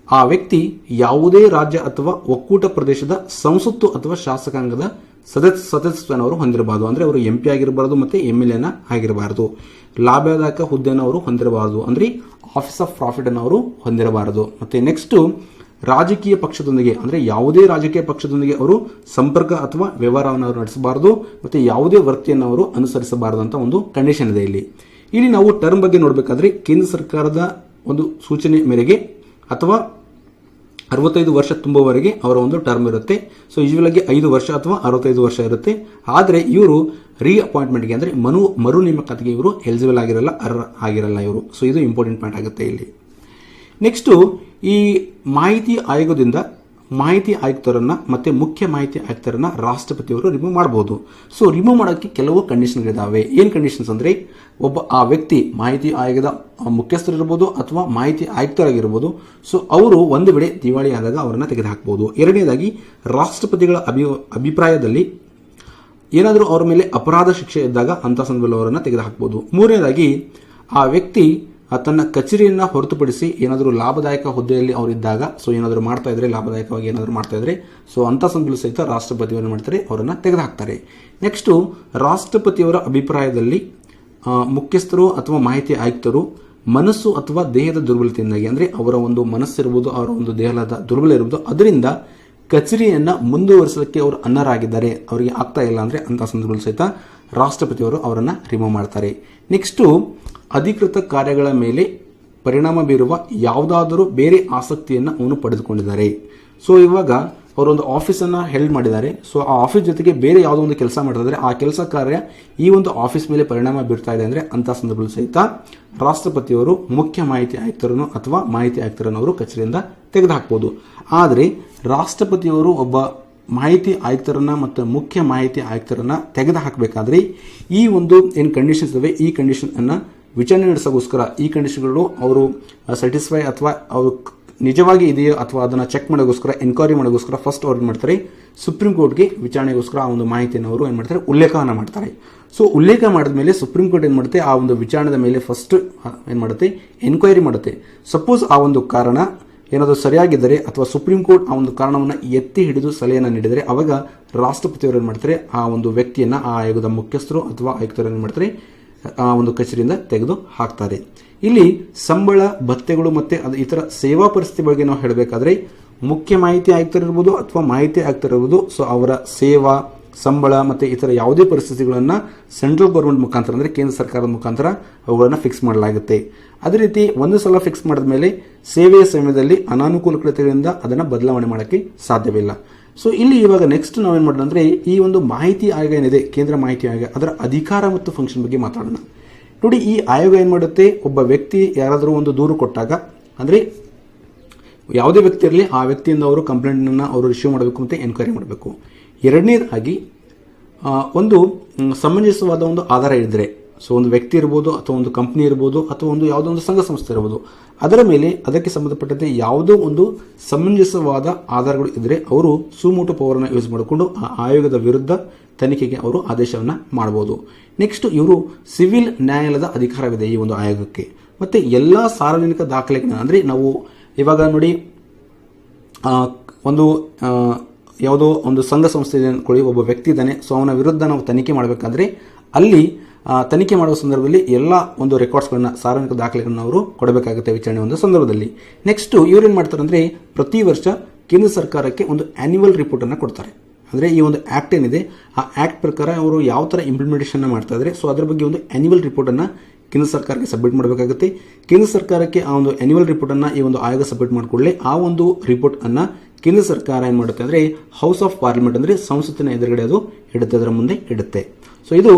ಆ ವ್ಯಕ್ತಿ ಯಾವುದೇ ರಾಜ್ಯ ಅಥವಾ ಒಕ್ಕೂಟ ಪ್ರದೇಶದ ಸಂಸತ್ತು ಅಥವಾ ಶಾಸಕಾಂಗದ ಸದಸ್ಯ ಸದಸ್ಯನವರು ಹೊಂದಿರಬಾರದು. ಅಂದ್ರೆ ಅವರು ಎಂ ಪಿ ಆಗಿರಬಾರದು ಮತ್ತೆ ಎಂ ಎಲ್ ಎನ ಆಗಿರಬಾರದು. ಲಾಭದಾಯಕ ಹುದ್ದೆಯನ್ನು ಅವರು ಹೊಂದಿರಬಾರದು. ಅಂದ್ರೆ ಆಫೀಸ್ ಆಫ್ ಪ್ರಾಫಿಟ್ ಅನ್ನು ಅವರು ಹೊಂದಿರಬಾರದು. ಮತ್ತೆ ನೆಕ್ಸ್ಟ್ ರಾಜಕೀಯ ಪಕ್ಷದೊಂದಿಗೆ, ಅಂದ್ರೆ ಯಾವುದೇ ರಾಜಕೀಯ ಪಕ್ಷದೊಂದಿಗೆ ಅವರು ಸಂಪರ್ಕ ಅಥವಾ ವ್ಯವಹಾರವನ್ನು ಅವರು ನಡೆಸಬಾರದು. ಮತ್ತೆ ಯಾವುದೇ ವೃತ್ತಿಯನ್ನು ಅವರು ಅನುಸರಿಸಬಾರದು ಅಂತ ಒಂದು ಕಂಡೀಷನ್ ಇದೆ ಇಲ್ಲಿ. ಇಲ್ಲಿ ನಾವು ಟರ್ಮ್ ಬಗ್ಗೆ ನೋಡಬೇಕಾದ್ರೆ ಕೇಂದ್ರ ಸರ್ಕಾರದ ಒಂದು ಸೂಚನೆ ಮೇರೆಗೆ ಅಥವಾ ಅರವತ್ತೈದು ವರ್ಷ ತುಂಬುವವರೆಗೆ ಅವರ ಒಂದು ಟರ್ಮ್ ಇರುತ್ತೆ. ಸೊ ಯೂಶುವಲ್ ಆಗಿ ಐದು ವರ್ಷ ಅಥವಾ ಅರವತ್ತೈದು ವರ್ಷ ಇರುತ್ತೆ. ಆದರೆ ಇವರು ರೀ ಅಪಾಯಿಂಟ್ಮೆಂಟ್ಗೆ ಅಂದರೆ ಮನು ಮರು ನೇಮಕಾತಿಗೆ ಇವರು ಎಲಿಜಿಬಲ್ ಆಗಿರಲ್ಲ, ಅರ್ಹ ಆಗಿರಲ್ಲ ಇವರು. ಸೊ ಇದು ಇಂಪಾರ್ಟೆಂಟ್ ಪಾಯಿಂಟ್ ಆಗುತ್ತೆ ಇಲ್ಲಿ. ನೆಕ್ಸ್ಟು ಈ ಮಾಹಿತಿ ಆಯೋಗದಿಂದ ಮಾಹಿತಿ ಆಯುಕ್ತರನ್ನ ಮತ್ತೆ ಮುಖ್ಯ ಮಾಹಿತಿ ಆಯುಕ್ತರನ್ನ ರಾಷ್ಟ್ರಪತಿಯವರು ರಿಮೂವ್ ಮಾಡಬಹುದು ಸೊ ರಿಮೂವ್ ಮಾಡೋಕೆ ಕೆಲವು ಕಂಡೀಷನ್ಗಳಿದ್ದಾವೆ ಏನ್ ಕಂಡೀಷನ್ಸ್ ಅಂದ್ರೆ, ಒಬ್ಬ, ಆ ವ್ಯಕ್ತಿ ಮಾಹಿತಿ ಆಯೋಗದ ಮುಖ್ಯಸ್ಥರಿರ್ಬೋದು ಅಥವಾ ಮಾಹಿತಿ ಆಯುಕ್ತರಾಗಿರ್ಬೋದು. ಸೊ ಅವರು ಒಂದು ವೇಳೆ ದಿವಾಳಿ ಆದಾಗ ಅವರನ್ನ ತೆಗೆದುಹಾಕಬಹುದು ಎರಡನೇದಾಗಿ, ರಾಷ್ಟ್ರಪತಿಗಳ ಅಭಿ, ಅಭಿಪ್ರಾಯದಲ್ಲಿ ಏನಾದರೂ ಅವರ ಮೇಲೆ ಅಪರಾಧ ಶಿಕ್ಷೆ ಇದ್ದಾಗ ಅಂತ ಸಂದರ್ಭದಲ್ಲಿ ಅವರನ್ನು ತೆಗೆದುಹಾಕಬಹುದು ಮೂರನೇದಾಗಿ, ಆ ವ್ಯಕ್ತಿ ತನ್ನ ಕಚೇರಿಯನ್ನ ಹೊರತುಪಡಿಸಿ ಏನಾದರೂ ಲಾಭದಾಯಕ ಹುದ್ದೆಯಲ್ಲಿ ಅವರಿದ್ದಾಗ ಸೊ ಏನಾದರೂ ಮಾಡ್ತಾ ಇದ್ರೆ, ಲಾಭದಾಯಕವಾಗಿ ಏನಾದರೂ ಮಾಡ್ತಾ ಇದ್ರೆ ಸೊ ಅಂತ ಸಂದರ್ಭದಲ್ಲಿ ಸಹಿತ ರಾಷ್ಟ್ರಪತಿಯನ್ನು ಮಾಡ್ತಾರೆ, ಅವರನ್ನ ತೆಗೆದುಹಾಕ್ತಾರೆ. ನೆಕ್ಸ್ಟ್ ರಾಷ್ಟ್ರಪತಿಯವರ ಅಭಿಪ್ರಾಯದಲ್ಲಿ ಮುಖ್ಯಸ್ಥರು ಅಥವಾ ಮಾಹಿತಿ ಆಯುಕ್ತರು ಮನಸ್ಸು ಅಥವಾ ದೇಹದ ದುರ್ಬಲತೆಯಿಂದಾಗಿ, ಅಂದ್ರೆ ಅವರ ಒಂದು ಮನಸ್ಸಿರುವುದು, ಅವರ ಒಂದು ದೇಹದ ದುರ್ಬಲ ಇರ್ಬೋದು ಅದರಿಂದ ಕಚೇರಿಯನ್ನ ಮುಂದುವರಿಸಲಿಕ್ಕೆ ಅವರು ಅನ್ನರಾಗಿದ್ದಾರೆ ಅವರಿಗೆ ಆಗ್ತಾ ಇಲ್ಲ ಅಂದ್ರೆ ಅಂತ ಸಂದರ್ಭದಲ್ಲಿ ಸಹಿತ ರಾಷ್ಟ್ರಪತಿಯವರು ಅವರನ್ನ ರಿಮೂವ್ ಮಾಡ್ತಾರೆ. ನೆಕ್ಸ್ಟ್ ಅಧಿಕೃತ ಕಾರ್ಯಗಳ ಮೇಲೆ ಪರಿಣಾಮ ಬೀರುವ ಯಾವುದಾದರೂ ಬೇರೆ ಆಸಕ್ತಿಯನ್ನು ಅವನು ಪಡೆದುಕೊಂಡಿದ್ದಾರೆ. ಸೊ ಇವಾಗ ಅವರೊಂದು ಆಫೀಸನ್ನು ಹೆಲ್ಡ್ ಮಾಡಿದ್ದಾರೆ. ಸೊ ಆ ಆಫೀಸ್ ಜೊತೆಗೆ ಬೇರೆ ಯಾವುದೋ ಒಂದು ಕೆಲಸ ಮಾಡ್ತಿದ್ದಾರೆ ಆ ಕೆಲಸ ಕಾರ್ಯ ಈ ಒಂದು ಆಫೀಸ್ ಮೇಲೆ ಪರಿಣಾಮ ಬೀರ್ತಾ ಇದೆ ಅಂದರೆ ಅಂಥ ಸಂದರ್ಭದಲ್ಲಿ ಸಹಿತ ರಾಷ್ಟ್ರಪತಿಯವರು ಮುಖ್ಯ ಮಾಹಿತಿ ಆಯುಕ್ತರನ್ನು ಅಥವಾ ಮಾಹಿತಿ ಆಯುಕ್ತರನ್ನು ಅವರು ಕಚೇರಿಯಿಂದ ತೆಗೆದುಹಾಕ್ಬೋದು. ಆದರೆ, ರಾಷ್ಟ್ರಪತಿಯವರು ಒಬ್ಬ ಮಾಹಿತಿ ಆಯುಕ್ತರನ್ನ ಮತ್ತು ಮುಖ್ಯ ಮಾಹಿತಿ ಆಯುಕ್ತರನ್ನ ತೆಗೆದು ಹಾಕಬೇಕಾದ್ರೆ ಈ ಒಂದು ಏನು ಕಂಡೀಷನ್ಸ್ ಇದಾವೆ, ಈ ಕಂಡೀಷನ್ ಅನ್ನ ವಿಚಾರಣೆ ನಡೆಸೋಕ್ಕೋಸ್ಕರ ಈ ಕಂಡೀಷನ್ಗಳು ಅವರು ಸ್ಯಾಟಿಸ್ಫೈ ಅಥವಾ ಅವರು ನಿಜವಾಗಿ ಇದೆಯೋ ಅಥವಾ ಅದನ್ನ ಚೆಕ್ ಮಾಡೋಕ್ಕೋಸ್ಕರ ಎನ್ಕ್ವೈರಿ ಮಾಡೋಕ್ಕೋಸ್ಕರ ಫಸ್ಟ್ ಅವ್ರು ಮಾಡ್ತಾರೆ. ಸುಪ್ರೀಂ ಕೋರ್ಟ್ಗೆ ವಿಚಾರಣೆಗೋಸ್ಕರ ಆ ಒಂದು ಮಾಹಿತಿಯನ್ನು ಅವರು ಏನು ಮಾಡ್ತಾರೆ, ಉಲ್ಲೇಖವನ್ನ ಮಾಡ್ತಾರೆ. ಸೊ ಉಲ್ಲೇಖ ಮಾಡಿದ ಮೇಲೆ ಸುಪ್ರೀಂ ಕೋರ್ಟ್ ಏನು ಮಾಡುತ್ತೆ, ಆ ಒಂದು ವಿಚಾರಣೆ ಮೇಲೆ ಫಸ್ಟ್ ಏನು ಮಾಡುತ್ತೆ ಎನ್ಕ್ವೈರಿ ಮಾಡುತ್ತೆ. ಸಪೋಸ್ ಆ ಒಂದು ಕಾರಣ ಏನಾದರೂ ಸರಿಯಾಗಿದ್ದರೆ ಅಥವಾ ಸುಪ್ರೀಂ ಕೋರ್ಟ್ ಆ ಒಂದು ಕಾರಣವನ್ನು ಎತ್ತಿ ಹಿಡಿದು ಸಲಹೆಯನ್ನು ನೀಡಿದರೆ ಅವಾಗ ರಾಷ್ಟ್ರಪತಿಯವರು ಏನು ಮಾಡ್ತಾರೆ? ಆ ಒಂದು ವ್ಯಕ್ತಿಯನ್ನು, ಆ ಆಯೋಗದ ಮುಖ್ಯಸ್ಥರು ಅಥವಾ ಆಯುಕ್ತರು ಏನು ಮಾಡ್ತಾರೆ? ಆ ಒಂದು ಕಚೇರಿಯಿಂದ ತೆಗೆದು ಹಾಕ್ತಾರೆ. ಇಲ್ಲಿ ಸಂಬಳ, ಭತ್ಯೆಗಳು ಮತ್ತು ಅದು ಇತರ ಸೇವಾ ಪರಿಸ್ಥಿತಿ ಬಗ್ಗೆ ನಾವು ಹೇಳಬೇಕಾದ್ರೆ ಮುಖ್ಯ ಮಾಹಿತಿ ಆಯುಕ್ತರಿರ್ಬೋದು ಅಥವಾ ಮಾಹಿತಿ ಆಯುಕ್ತರಿರ್ಬೋದು. ಸೊ ಅವರ ಸೇವಾ ಸಂಬಳ ಮತ್ತು ಇತರ ಯಾವುದೇ ಪರಿಸ್ಥಿತಿಗಳನ್ನು ಸೆಂಟ್ರಲ್ ಗೌರ್ಮೆಂಟ್ ಮುಖಾಂತರ, ಅಂದರೆ ಕೇಂದ್ರ ಸರ್ಕಾರದ ಮುಖಾಂತರ ಅವುಗಳನ್ನು ಫಿಕ್ಸ್ ಮಾಡಲಾಗುತ್ತೆ. ಅದೇ ರೀತಿ ಒಂದು ಸಲ ಫಿಕ್ಸ್ ಮಾಡಿದ ಮೇಲೆ ಸೇವೆಯ ಸಮಯದಲ್ಲಿ ಅನಾನುಕೂಲತೆಗಳಿಂದ ಅದನ್ನು ಬದಲಾವಣೆ ಮಾಡೋಕ್ಕೆ ಸಾಧ್ಯವಿಲ್ಲ. ಸೊ ಇಲ್ಲಿ ಇವಾಗ ನೆಕ್ಸ್ಟ್ ನಾವೇನು ಮಾಡೋಣ ಅಂದರೆ ಈ ಒಂದು ಮಾಹಿತಿ ಆಯೋಗ ಏನಿದೆ, ಕೇಂದ್ರ ಮಾಹಿತಿ ಆಯೋಗ, ಅದರ ಅಧಿಕಾರ ಮತ್ತು ಫಂಕ್ಷನ್ ಬಗ್ಗೆ ಮಾತಾಡೋಣ. ನೋಡಿ, ಈ ಆಯೋಗ ಏನು ಮಾಡುತ್ತೆ, ಒಬ್ಬ ವ್ಯಕ್ತಿ ಯಾರಾದರೂ ಒಂದು ದೂರು ಕೊಟ್ಟಾಗ, ಅಂದರೆ ಯಾವುದೇ ವ್ಯಕ್ತಿ ಇರಲಿ, ಆ ವ್ಯಕ್ತಿಯಿಂದ ಅವರು ಕಂಪ್ಲೇಂಟನ್ನು ಅವರು ರಿಸೀವ್ ಮಾಡಬೇಕು ಅಂತ ಎನ್ಕ್ವೈರಿ ಮಾಡಬೇಕು. ಎರಡನೇದಾಗಿ ಒಂದು ಸಮಂಜಸವಾದ ಒಂದು ಆಧಾರ ಇದ್ದರೆ, ಸೊ ಒಂದು ವ್ಯಕ್ತಿ ಇರ್ಬೋದು ಅಥವಾ ಒಂದು ಕಂಪ್ನಿ ಇರ್ಬೋದು ಅಥವಾ ಒಂದು ಯಾವುದೋ ಒಂದು ಸಂಘ ಸಂಸ್ಥೆ ಇರ್ಬೋದು, ಅದರ ಮೇಲೆ ಅದಕ್ಕೆ ಸಂಬಂಧಪಟ್ಟಂತೆ ಯಾವುದೋ ಒಂದು ಸಮಂಜಸವಾದ ಆಧಾರಗಳು ಇದ್ದರೆ ಅವರು ಸುಮೋಟು ಪವರನ್ನು ಯೂಸ್ ಮಾಡಿಕೊಂಡು ಆ ಆಯೋಗದ ವಿರುದ್ಧ ತನಿಖೆಗೆ ಅವರು ಆದೇಶವನ್ನು ಮಾಡ್ಬೋದು ನೆಕ್ಸ್ಟ್ ಇವರು ಸಿವಿಲ್ ನ್ಯಾಯಾಲಯದ ಅಧಿಕಾರವಿದೆ ಈ ಒಂದು ಆಯೋಗಕ್ಕೆ. ಮತ್ತು ಎಲ್ಲ ಸಾರ್ವಜನಿಕ ದಾಖಲೆಗಳನ್ನ ಅಂದರೆ ನಾವು ಇವಾಗ ನೋಡಿ ಒಂದು ಯಾವುದೋ ಒಂದು ಸಂಘ ಸಂಸ್ಥೆ ಇದೆ ಒಬ್ಬ ವ್ಯಕ್ತಿ ಇದ್ದಾನೆ ಸೊ ಅವನ ವಿರುದ್ಧ ನಾವು ತನಿಖೆ ಮಾಡಬೇಕಾದ್ರೆ ಅಲ್ಲಿ ತನಿಖೆ ಮಾಡುವ ಸಂದರ್ಭದಲ್ಲಿ ಎಲ್ಲ ಒಂದು ರೆಕಾರ್ಡ್ಸ್ಗಳನ್ನ ಸಾರ್ವಜನಿಕ ದಾಖಲೆಗಳನ್ನ ಅವರು ಕೊಡಬೇಕಾಗುತ್ತೆ ವಿಚಾರಣೆ ಒಂದು ಸಂದರ್ಭದಲ್ಲಿ. ನೆಕ್ಸ್ಟ್ ಇವ್ರೇನು ಮಾಡ್ತಾರೆ ಅಂದರೆ ಪ್ರತಿ ವರ್ಷ ಕೇಂದ್ರ ಸರ್ಕಾರಕ್ಕೆ ಒಂದು ಆ್ಯನ್ಯುವಲ್ ರಿಪೋರ್ಟನ್ನು ಕೊಡ್ತಾರೆ. ಅಂದರೆ ಈ ಒಂದು ಆ್ಯಕ್ಟ್ ಏನಿದೆ, ಆ ಆ್ಯಕ್ಟ್ ಪ್ರಕಾರ ಅವರು ಯಾವ ಥರ ಇಂಪ್ಲಿಮೆಂಟೇಷನ್ನ ಮಾಡ್ತಾ ಇದ್ದಾರೆ ಸೊ ಅದ್ರ ಬಗ್ಗೆ ಒಂದು ಆ್ಯನ್ಯುವಲ್ ರಿಪೋರ್ಟನ್ನು ಕೇಂದ್ರ ಸರ್ಕಾರಕ್ಕೆ ಸಬ್ಮಿಟ್ ಮಾಡಬೇಕಾಗುತ್ತೆ. ಕೇಂದ್ರ ಸರ್ಕಾರಕ್ಕೆ ಆ ಒಂದು ಆ್ಯನ್ಯುವಲ್ ರಿಪೋರ್ಟನ್ನು ಈ ಒಂದು ಆಯೋಗ ಸಬ್ಮಿಟ್ ಮಾಡಿಕೊಳ್ಳಿ ಆ ಒಂದು ರಿಪೋರ್ಟನ್ನು ಕೇಂದ್ರ ಸರ್ಕಾರ ಏನು ಮಾಡುತ್ತೆ ಅಂದರೆ ಹೌಸ್ ಆಫ್ ಪಾರ್ಲಿಮೆಂಟ್ ಅಂದರೆ ಸಂಸತ್ತಿನ ಎದುರುಗಡೆ ಅದು ಇಡುತ್ತೆ, ಅದರ ಮುಂದೆ ಇಡುತ್ತೆ. ಸೊ ಇದು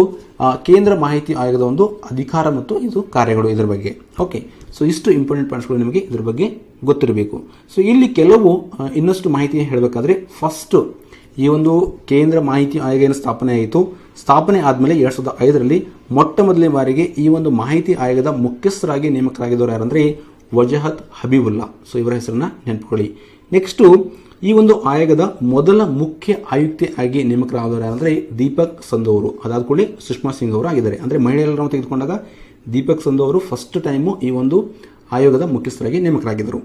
ಕೇಂದ್ರ ಮಾಹಿತಿ ಆಯೋಗದ ಒಂದು ಅಧಿಕಾರ ಮತ್ತು ಇದು ಕಾರ್ಯಗಳು ಇದರ ಬಗ್ಗೆ. ಓಕೆ ಸೊ ಇಷ್ಟು ಇಂಪಾರ್ಟೆಂಟ್ ಪಾಯಿಂಟ್ಸ್ಗಳು ನಿಮಗೆ ಇದ್ರ ಬಗ್ಗೆ ಗೊತ್ತಿರಬೇಕು. ಸೊ ಇಲ್ಲಿ ಕೆಲವು ಇನ್ನಷ್ಟು ಮಾಹಿತಿ ಹೇಳಬೇಕಾದ್ರೆ ಫಸ್ಟ್ ಈ ಒಂದು ಕೇಂದ್ರ ಮಾಹಿತಿ ಆಯೋಗ ಏನು ಸ್ಥಾಪನೆ ಆಯಿತು? ಸ್ಥಾಪನೆ ಆದಮೇಲೆ ಎರಡು ಸಾವಿರದ ಐದರಲ್ಲಿ ಮೊಟ್ಟ ಮೊದಲನೇ ಬಾರಿಗೆ ಈ ಒಂದು ಮಾಹಿತಿ ಆಯೋಗದ ಮುಖ್ಯಸ್ಥರಾಗಿ ನೇಮಕರಾಗಿದ್ದವರು ಯಾರಂದರೆ ವಜಹತ್ ಹಬೀಬುಲ್ಲಾ. ಸೊ ಇವರ ಹೆಸರನ್ನ ನೆನಪುಕೊಳ್ಳಿ. ನೆಕ್ಸ್ಟು ಈ ಒಂದು ಆಯೋಗದ ಮೊದಲ ಮುಖ್ಯ ಆಯುಕ್ತೆ ಆಗಿ ನೇಮಕರಾದವರು ಯಾರಂದರೆ ದೀಪಕ್ ಸಂಧು ಅವರು ಅದಾದ ಕೂಡಲೇ ಸುಷ್ಮಾ ಸಿಂಗ್ ಅವರು ಆಗಿದ್ದಾರೆ. ಅಂದರೆ ಮಹಿಳೆಯರನ್ನು ತೆಗೆದುಕೊಂಡಾಗ ದೀಪಕ್ ಸಂಧು ಅವರು ಫಸ್ಟ್ ಟೈಮು ಈ ಒಂದು ಆಯೋಗದ ಮುಖ್ಯಸ್ಥರಾಗಿ ನೇಮಕರಾಗಿದ್ದರು.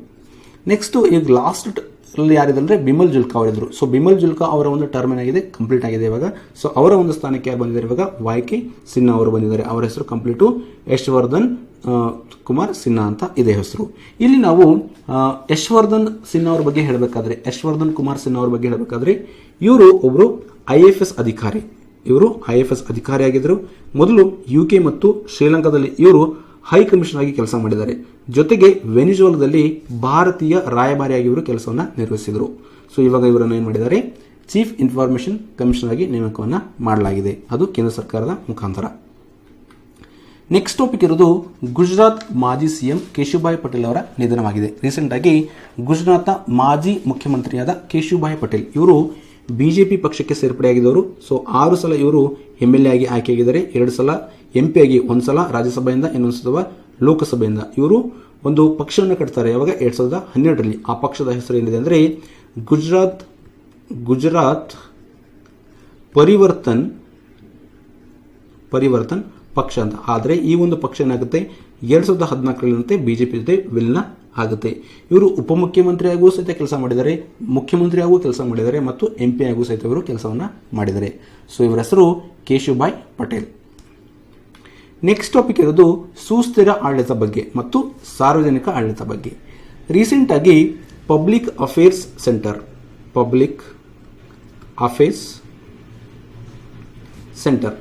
ನೆಕ್ಸ್ಟು ಈಗ ಲಾಸ್ಟ್ ಅಲ್ಲಿ ಯಾರಿದಂದ್ರೆ ಬಿಮಲ್ ಜುಲ್ಕಾ ಅವರಿದ್ದರು. ಸೊ ಬಿಮಲ್ ಜುಲ್ಕಾ ಅವರ ಒಂದು ಟರ್ಮ್ ಏನಾಗಿದೆ? ಕಂಪ್ಲೀಟ್ ಆಗಿದೆ ಇವಾಗ. ಸೊ ಅವರ ಒಂದು ಸ್ಥಾನಕ್ಕೆ ಯಾರು ಬಂದಿದ್ದಾರೆ ಇವಾಗ? ವೈ ಕೆ ಸಿನ್ಹಾ ಅವರು ಬಂದಿದ್ದಾರೆ. ಅವರ ಹೆಸರು ಕಂಪ್ಲೀಟು ಯಶ್ವರ್ಧನ್ ಕುಮಾರ್ ಸಿನ್ಹಾ ಅಂತ ಇದೆ ಹೆಸರು. ಇಲ್ಲಿ ನಾವು ಯಶ್ವರ್ಧನ್ ಸಿನ್ಹಾ ಅವ್ರ ಬಗ್ಗೆ ಹೇಳಬೇಕಾದ್ರೆ, ಯಶ್ವರ್ಧನ್ ಕುಮಾರ್ ಸಿನ್ಹಾ ಅವ್ರ ಬಗ್ಗೆ ಹೇಳಬೇಕಾದ್ರೆ, ಇವರು ಒಬ್ಬರು ಐ ಎಫ್ ಎಸ್ ಅಧಿಕಾರಿ. ಇವರು ಐ ಎಫ್ ಎಸ್ ಅಧಿಕಾರಿಯಾಗಿದ್ದರು ಮೊದಲು ಯು ಕೆ ಮತ್ತು ಶ್ರೀಲಂಕಾದಲ್ಲಿ ಇವರು ಹೈ ಕಮಿಷನರ್ ಆಗಿ ಕೆಲಸ ಮಾಡಿದ್ದಾರೆ. ಜೊತೆಗೆ ವೆನಿಜೋಲದಲ್ಲಿ ಭಾರತೀಯ ರಾಯಭಾರಿಯಾಗಿ ಇವರು ಕೆಲಸವನ್ನು ನಿರ್ವಹಿಸಿದರು. ಸೊ ಇವಾಗ ಇವರನ್ನು ಏನು ಮಾಡಿದ್ದಾರೆ? ಚೀಫ್ ಇನ್ಫಾರ್ಮೇಷನ್ ಕಮಿಷನರ್ ಆಗಿ ನೇಮಕವನ್ನು ಮಾಡಲಾಗಿದೆ. ಅದು ಕೇಂದ್ರ ಸರ್ಕಾರದ ಮುಖಾಂತರ. ನೆಕ್ಸ್ಟ್ ಟಾಪಿಕ್ ಇರೋದು ಗುಜರಾತ್ ಮಾಜಿ ಸಿಎಂ ಕೇಶುಭಾಯ್ ಪಟೇಲ್ ಅವರ ನಿಧನವಾಗಿದೆ. ರೀಸೆಂಟ್ ಆಗಿ ಗುಜರಾತ್ನ ಮಾಜಿ ಮುಖ್ಯಮಂತ್ರಿಯಾದ ಕೇಶುಭಾಯ್ ಪಟೇಲ್ ಇವರು ಬಿಜೆಪಿ ಪಕ್ಷಕ್ಕೆ ಸೇರ್ಪಡೆಯಾಗಿದ್ದವರು. ಸೊ ಆರು ಸಲ ಇವರು ಎಂ ಎಲ್ ಎ ಆಗಿ ಆಯ್ಕೆಯಾಗಿದ್ದಾರೆ. ಎರಡು ಸಲ ಎಂ ಪಿ ಆಗಿ, ಒಂದು ಸಲ ರಾಜ್ಯಸಭೆಯಿಂದ, ಇನ್ನೊಂದು ಸಲ ಲೋಕಸಭೆಯಿಂದ. ಇವರು ಒಂದು ಪಕ್ಷವನ್ನು ಕಟ್ತಾರೆ. ಯಾವಾಗ? ಎರಡು ಸಾವಿರದ ಹನ್ನೆರಡರಲ್ಲಿ. ಆ ಪಕ್ಷದ ಹೆಸರು ಏನಿದೆ ಅಂದರೆ ಗುಜರಾತ್ ಗುಜರಾತ್ ಪರಿವರ್ತನ್ ಪರಿವರ್ತನ್ ಪಕ್ಷ ಅಂತ. ಆದರೆ ಈ ಒಂದು ಪಕ್ಷ ಏನಾಗುತ್ತೆ? ಎರಡು ಸಾವಿರದ ಹದಿನಾಲ್ಕರಂತೆ ಬಿಜೆಪಿ ಜೊತೆ ವಿಲನ ಆಗುತ್ತೆ. ಇವರು ಉಪಮುಖ್ಯಮಂತ್ರಿಯಾಗೂ ಸಹಿತ ಕೆಲಸ ಮಾಡಿದ್ದಾರೆ ಮುಖ್ಯಮಂತ್ರಿಯಾಗೂ ಕೆಲಸ ಮಾಡಿದ್ದಾರೆ ಮತ್ತು ಎಂ ಪಿ ಆಗೂ ಸಹಿತ ಇವರು ಕೆಲಸವನ್ನು ಮಾಡಿದ್ದಾರೆ. ಸೊ ಇವರ ಹೆಸರು ಕೇಶುಭಾಯ್ ಪಟೇಲ್. ನೆಕ್ಸ್ಟ್ ಟಾಪಿಕ್ ಇರೋದು ಸುಸ್ಥಿರ ಆಡಳಿತ ಬಗ್ಗೆ ಮತ್ತು ಸಾರ್ವಜನಿಕ ಆಡಳಿತ ಬಗ್ಗೆ. ರೀಸೆಂಟ್ ಆಗಿ public affairs centre public affairs centre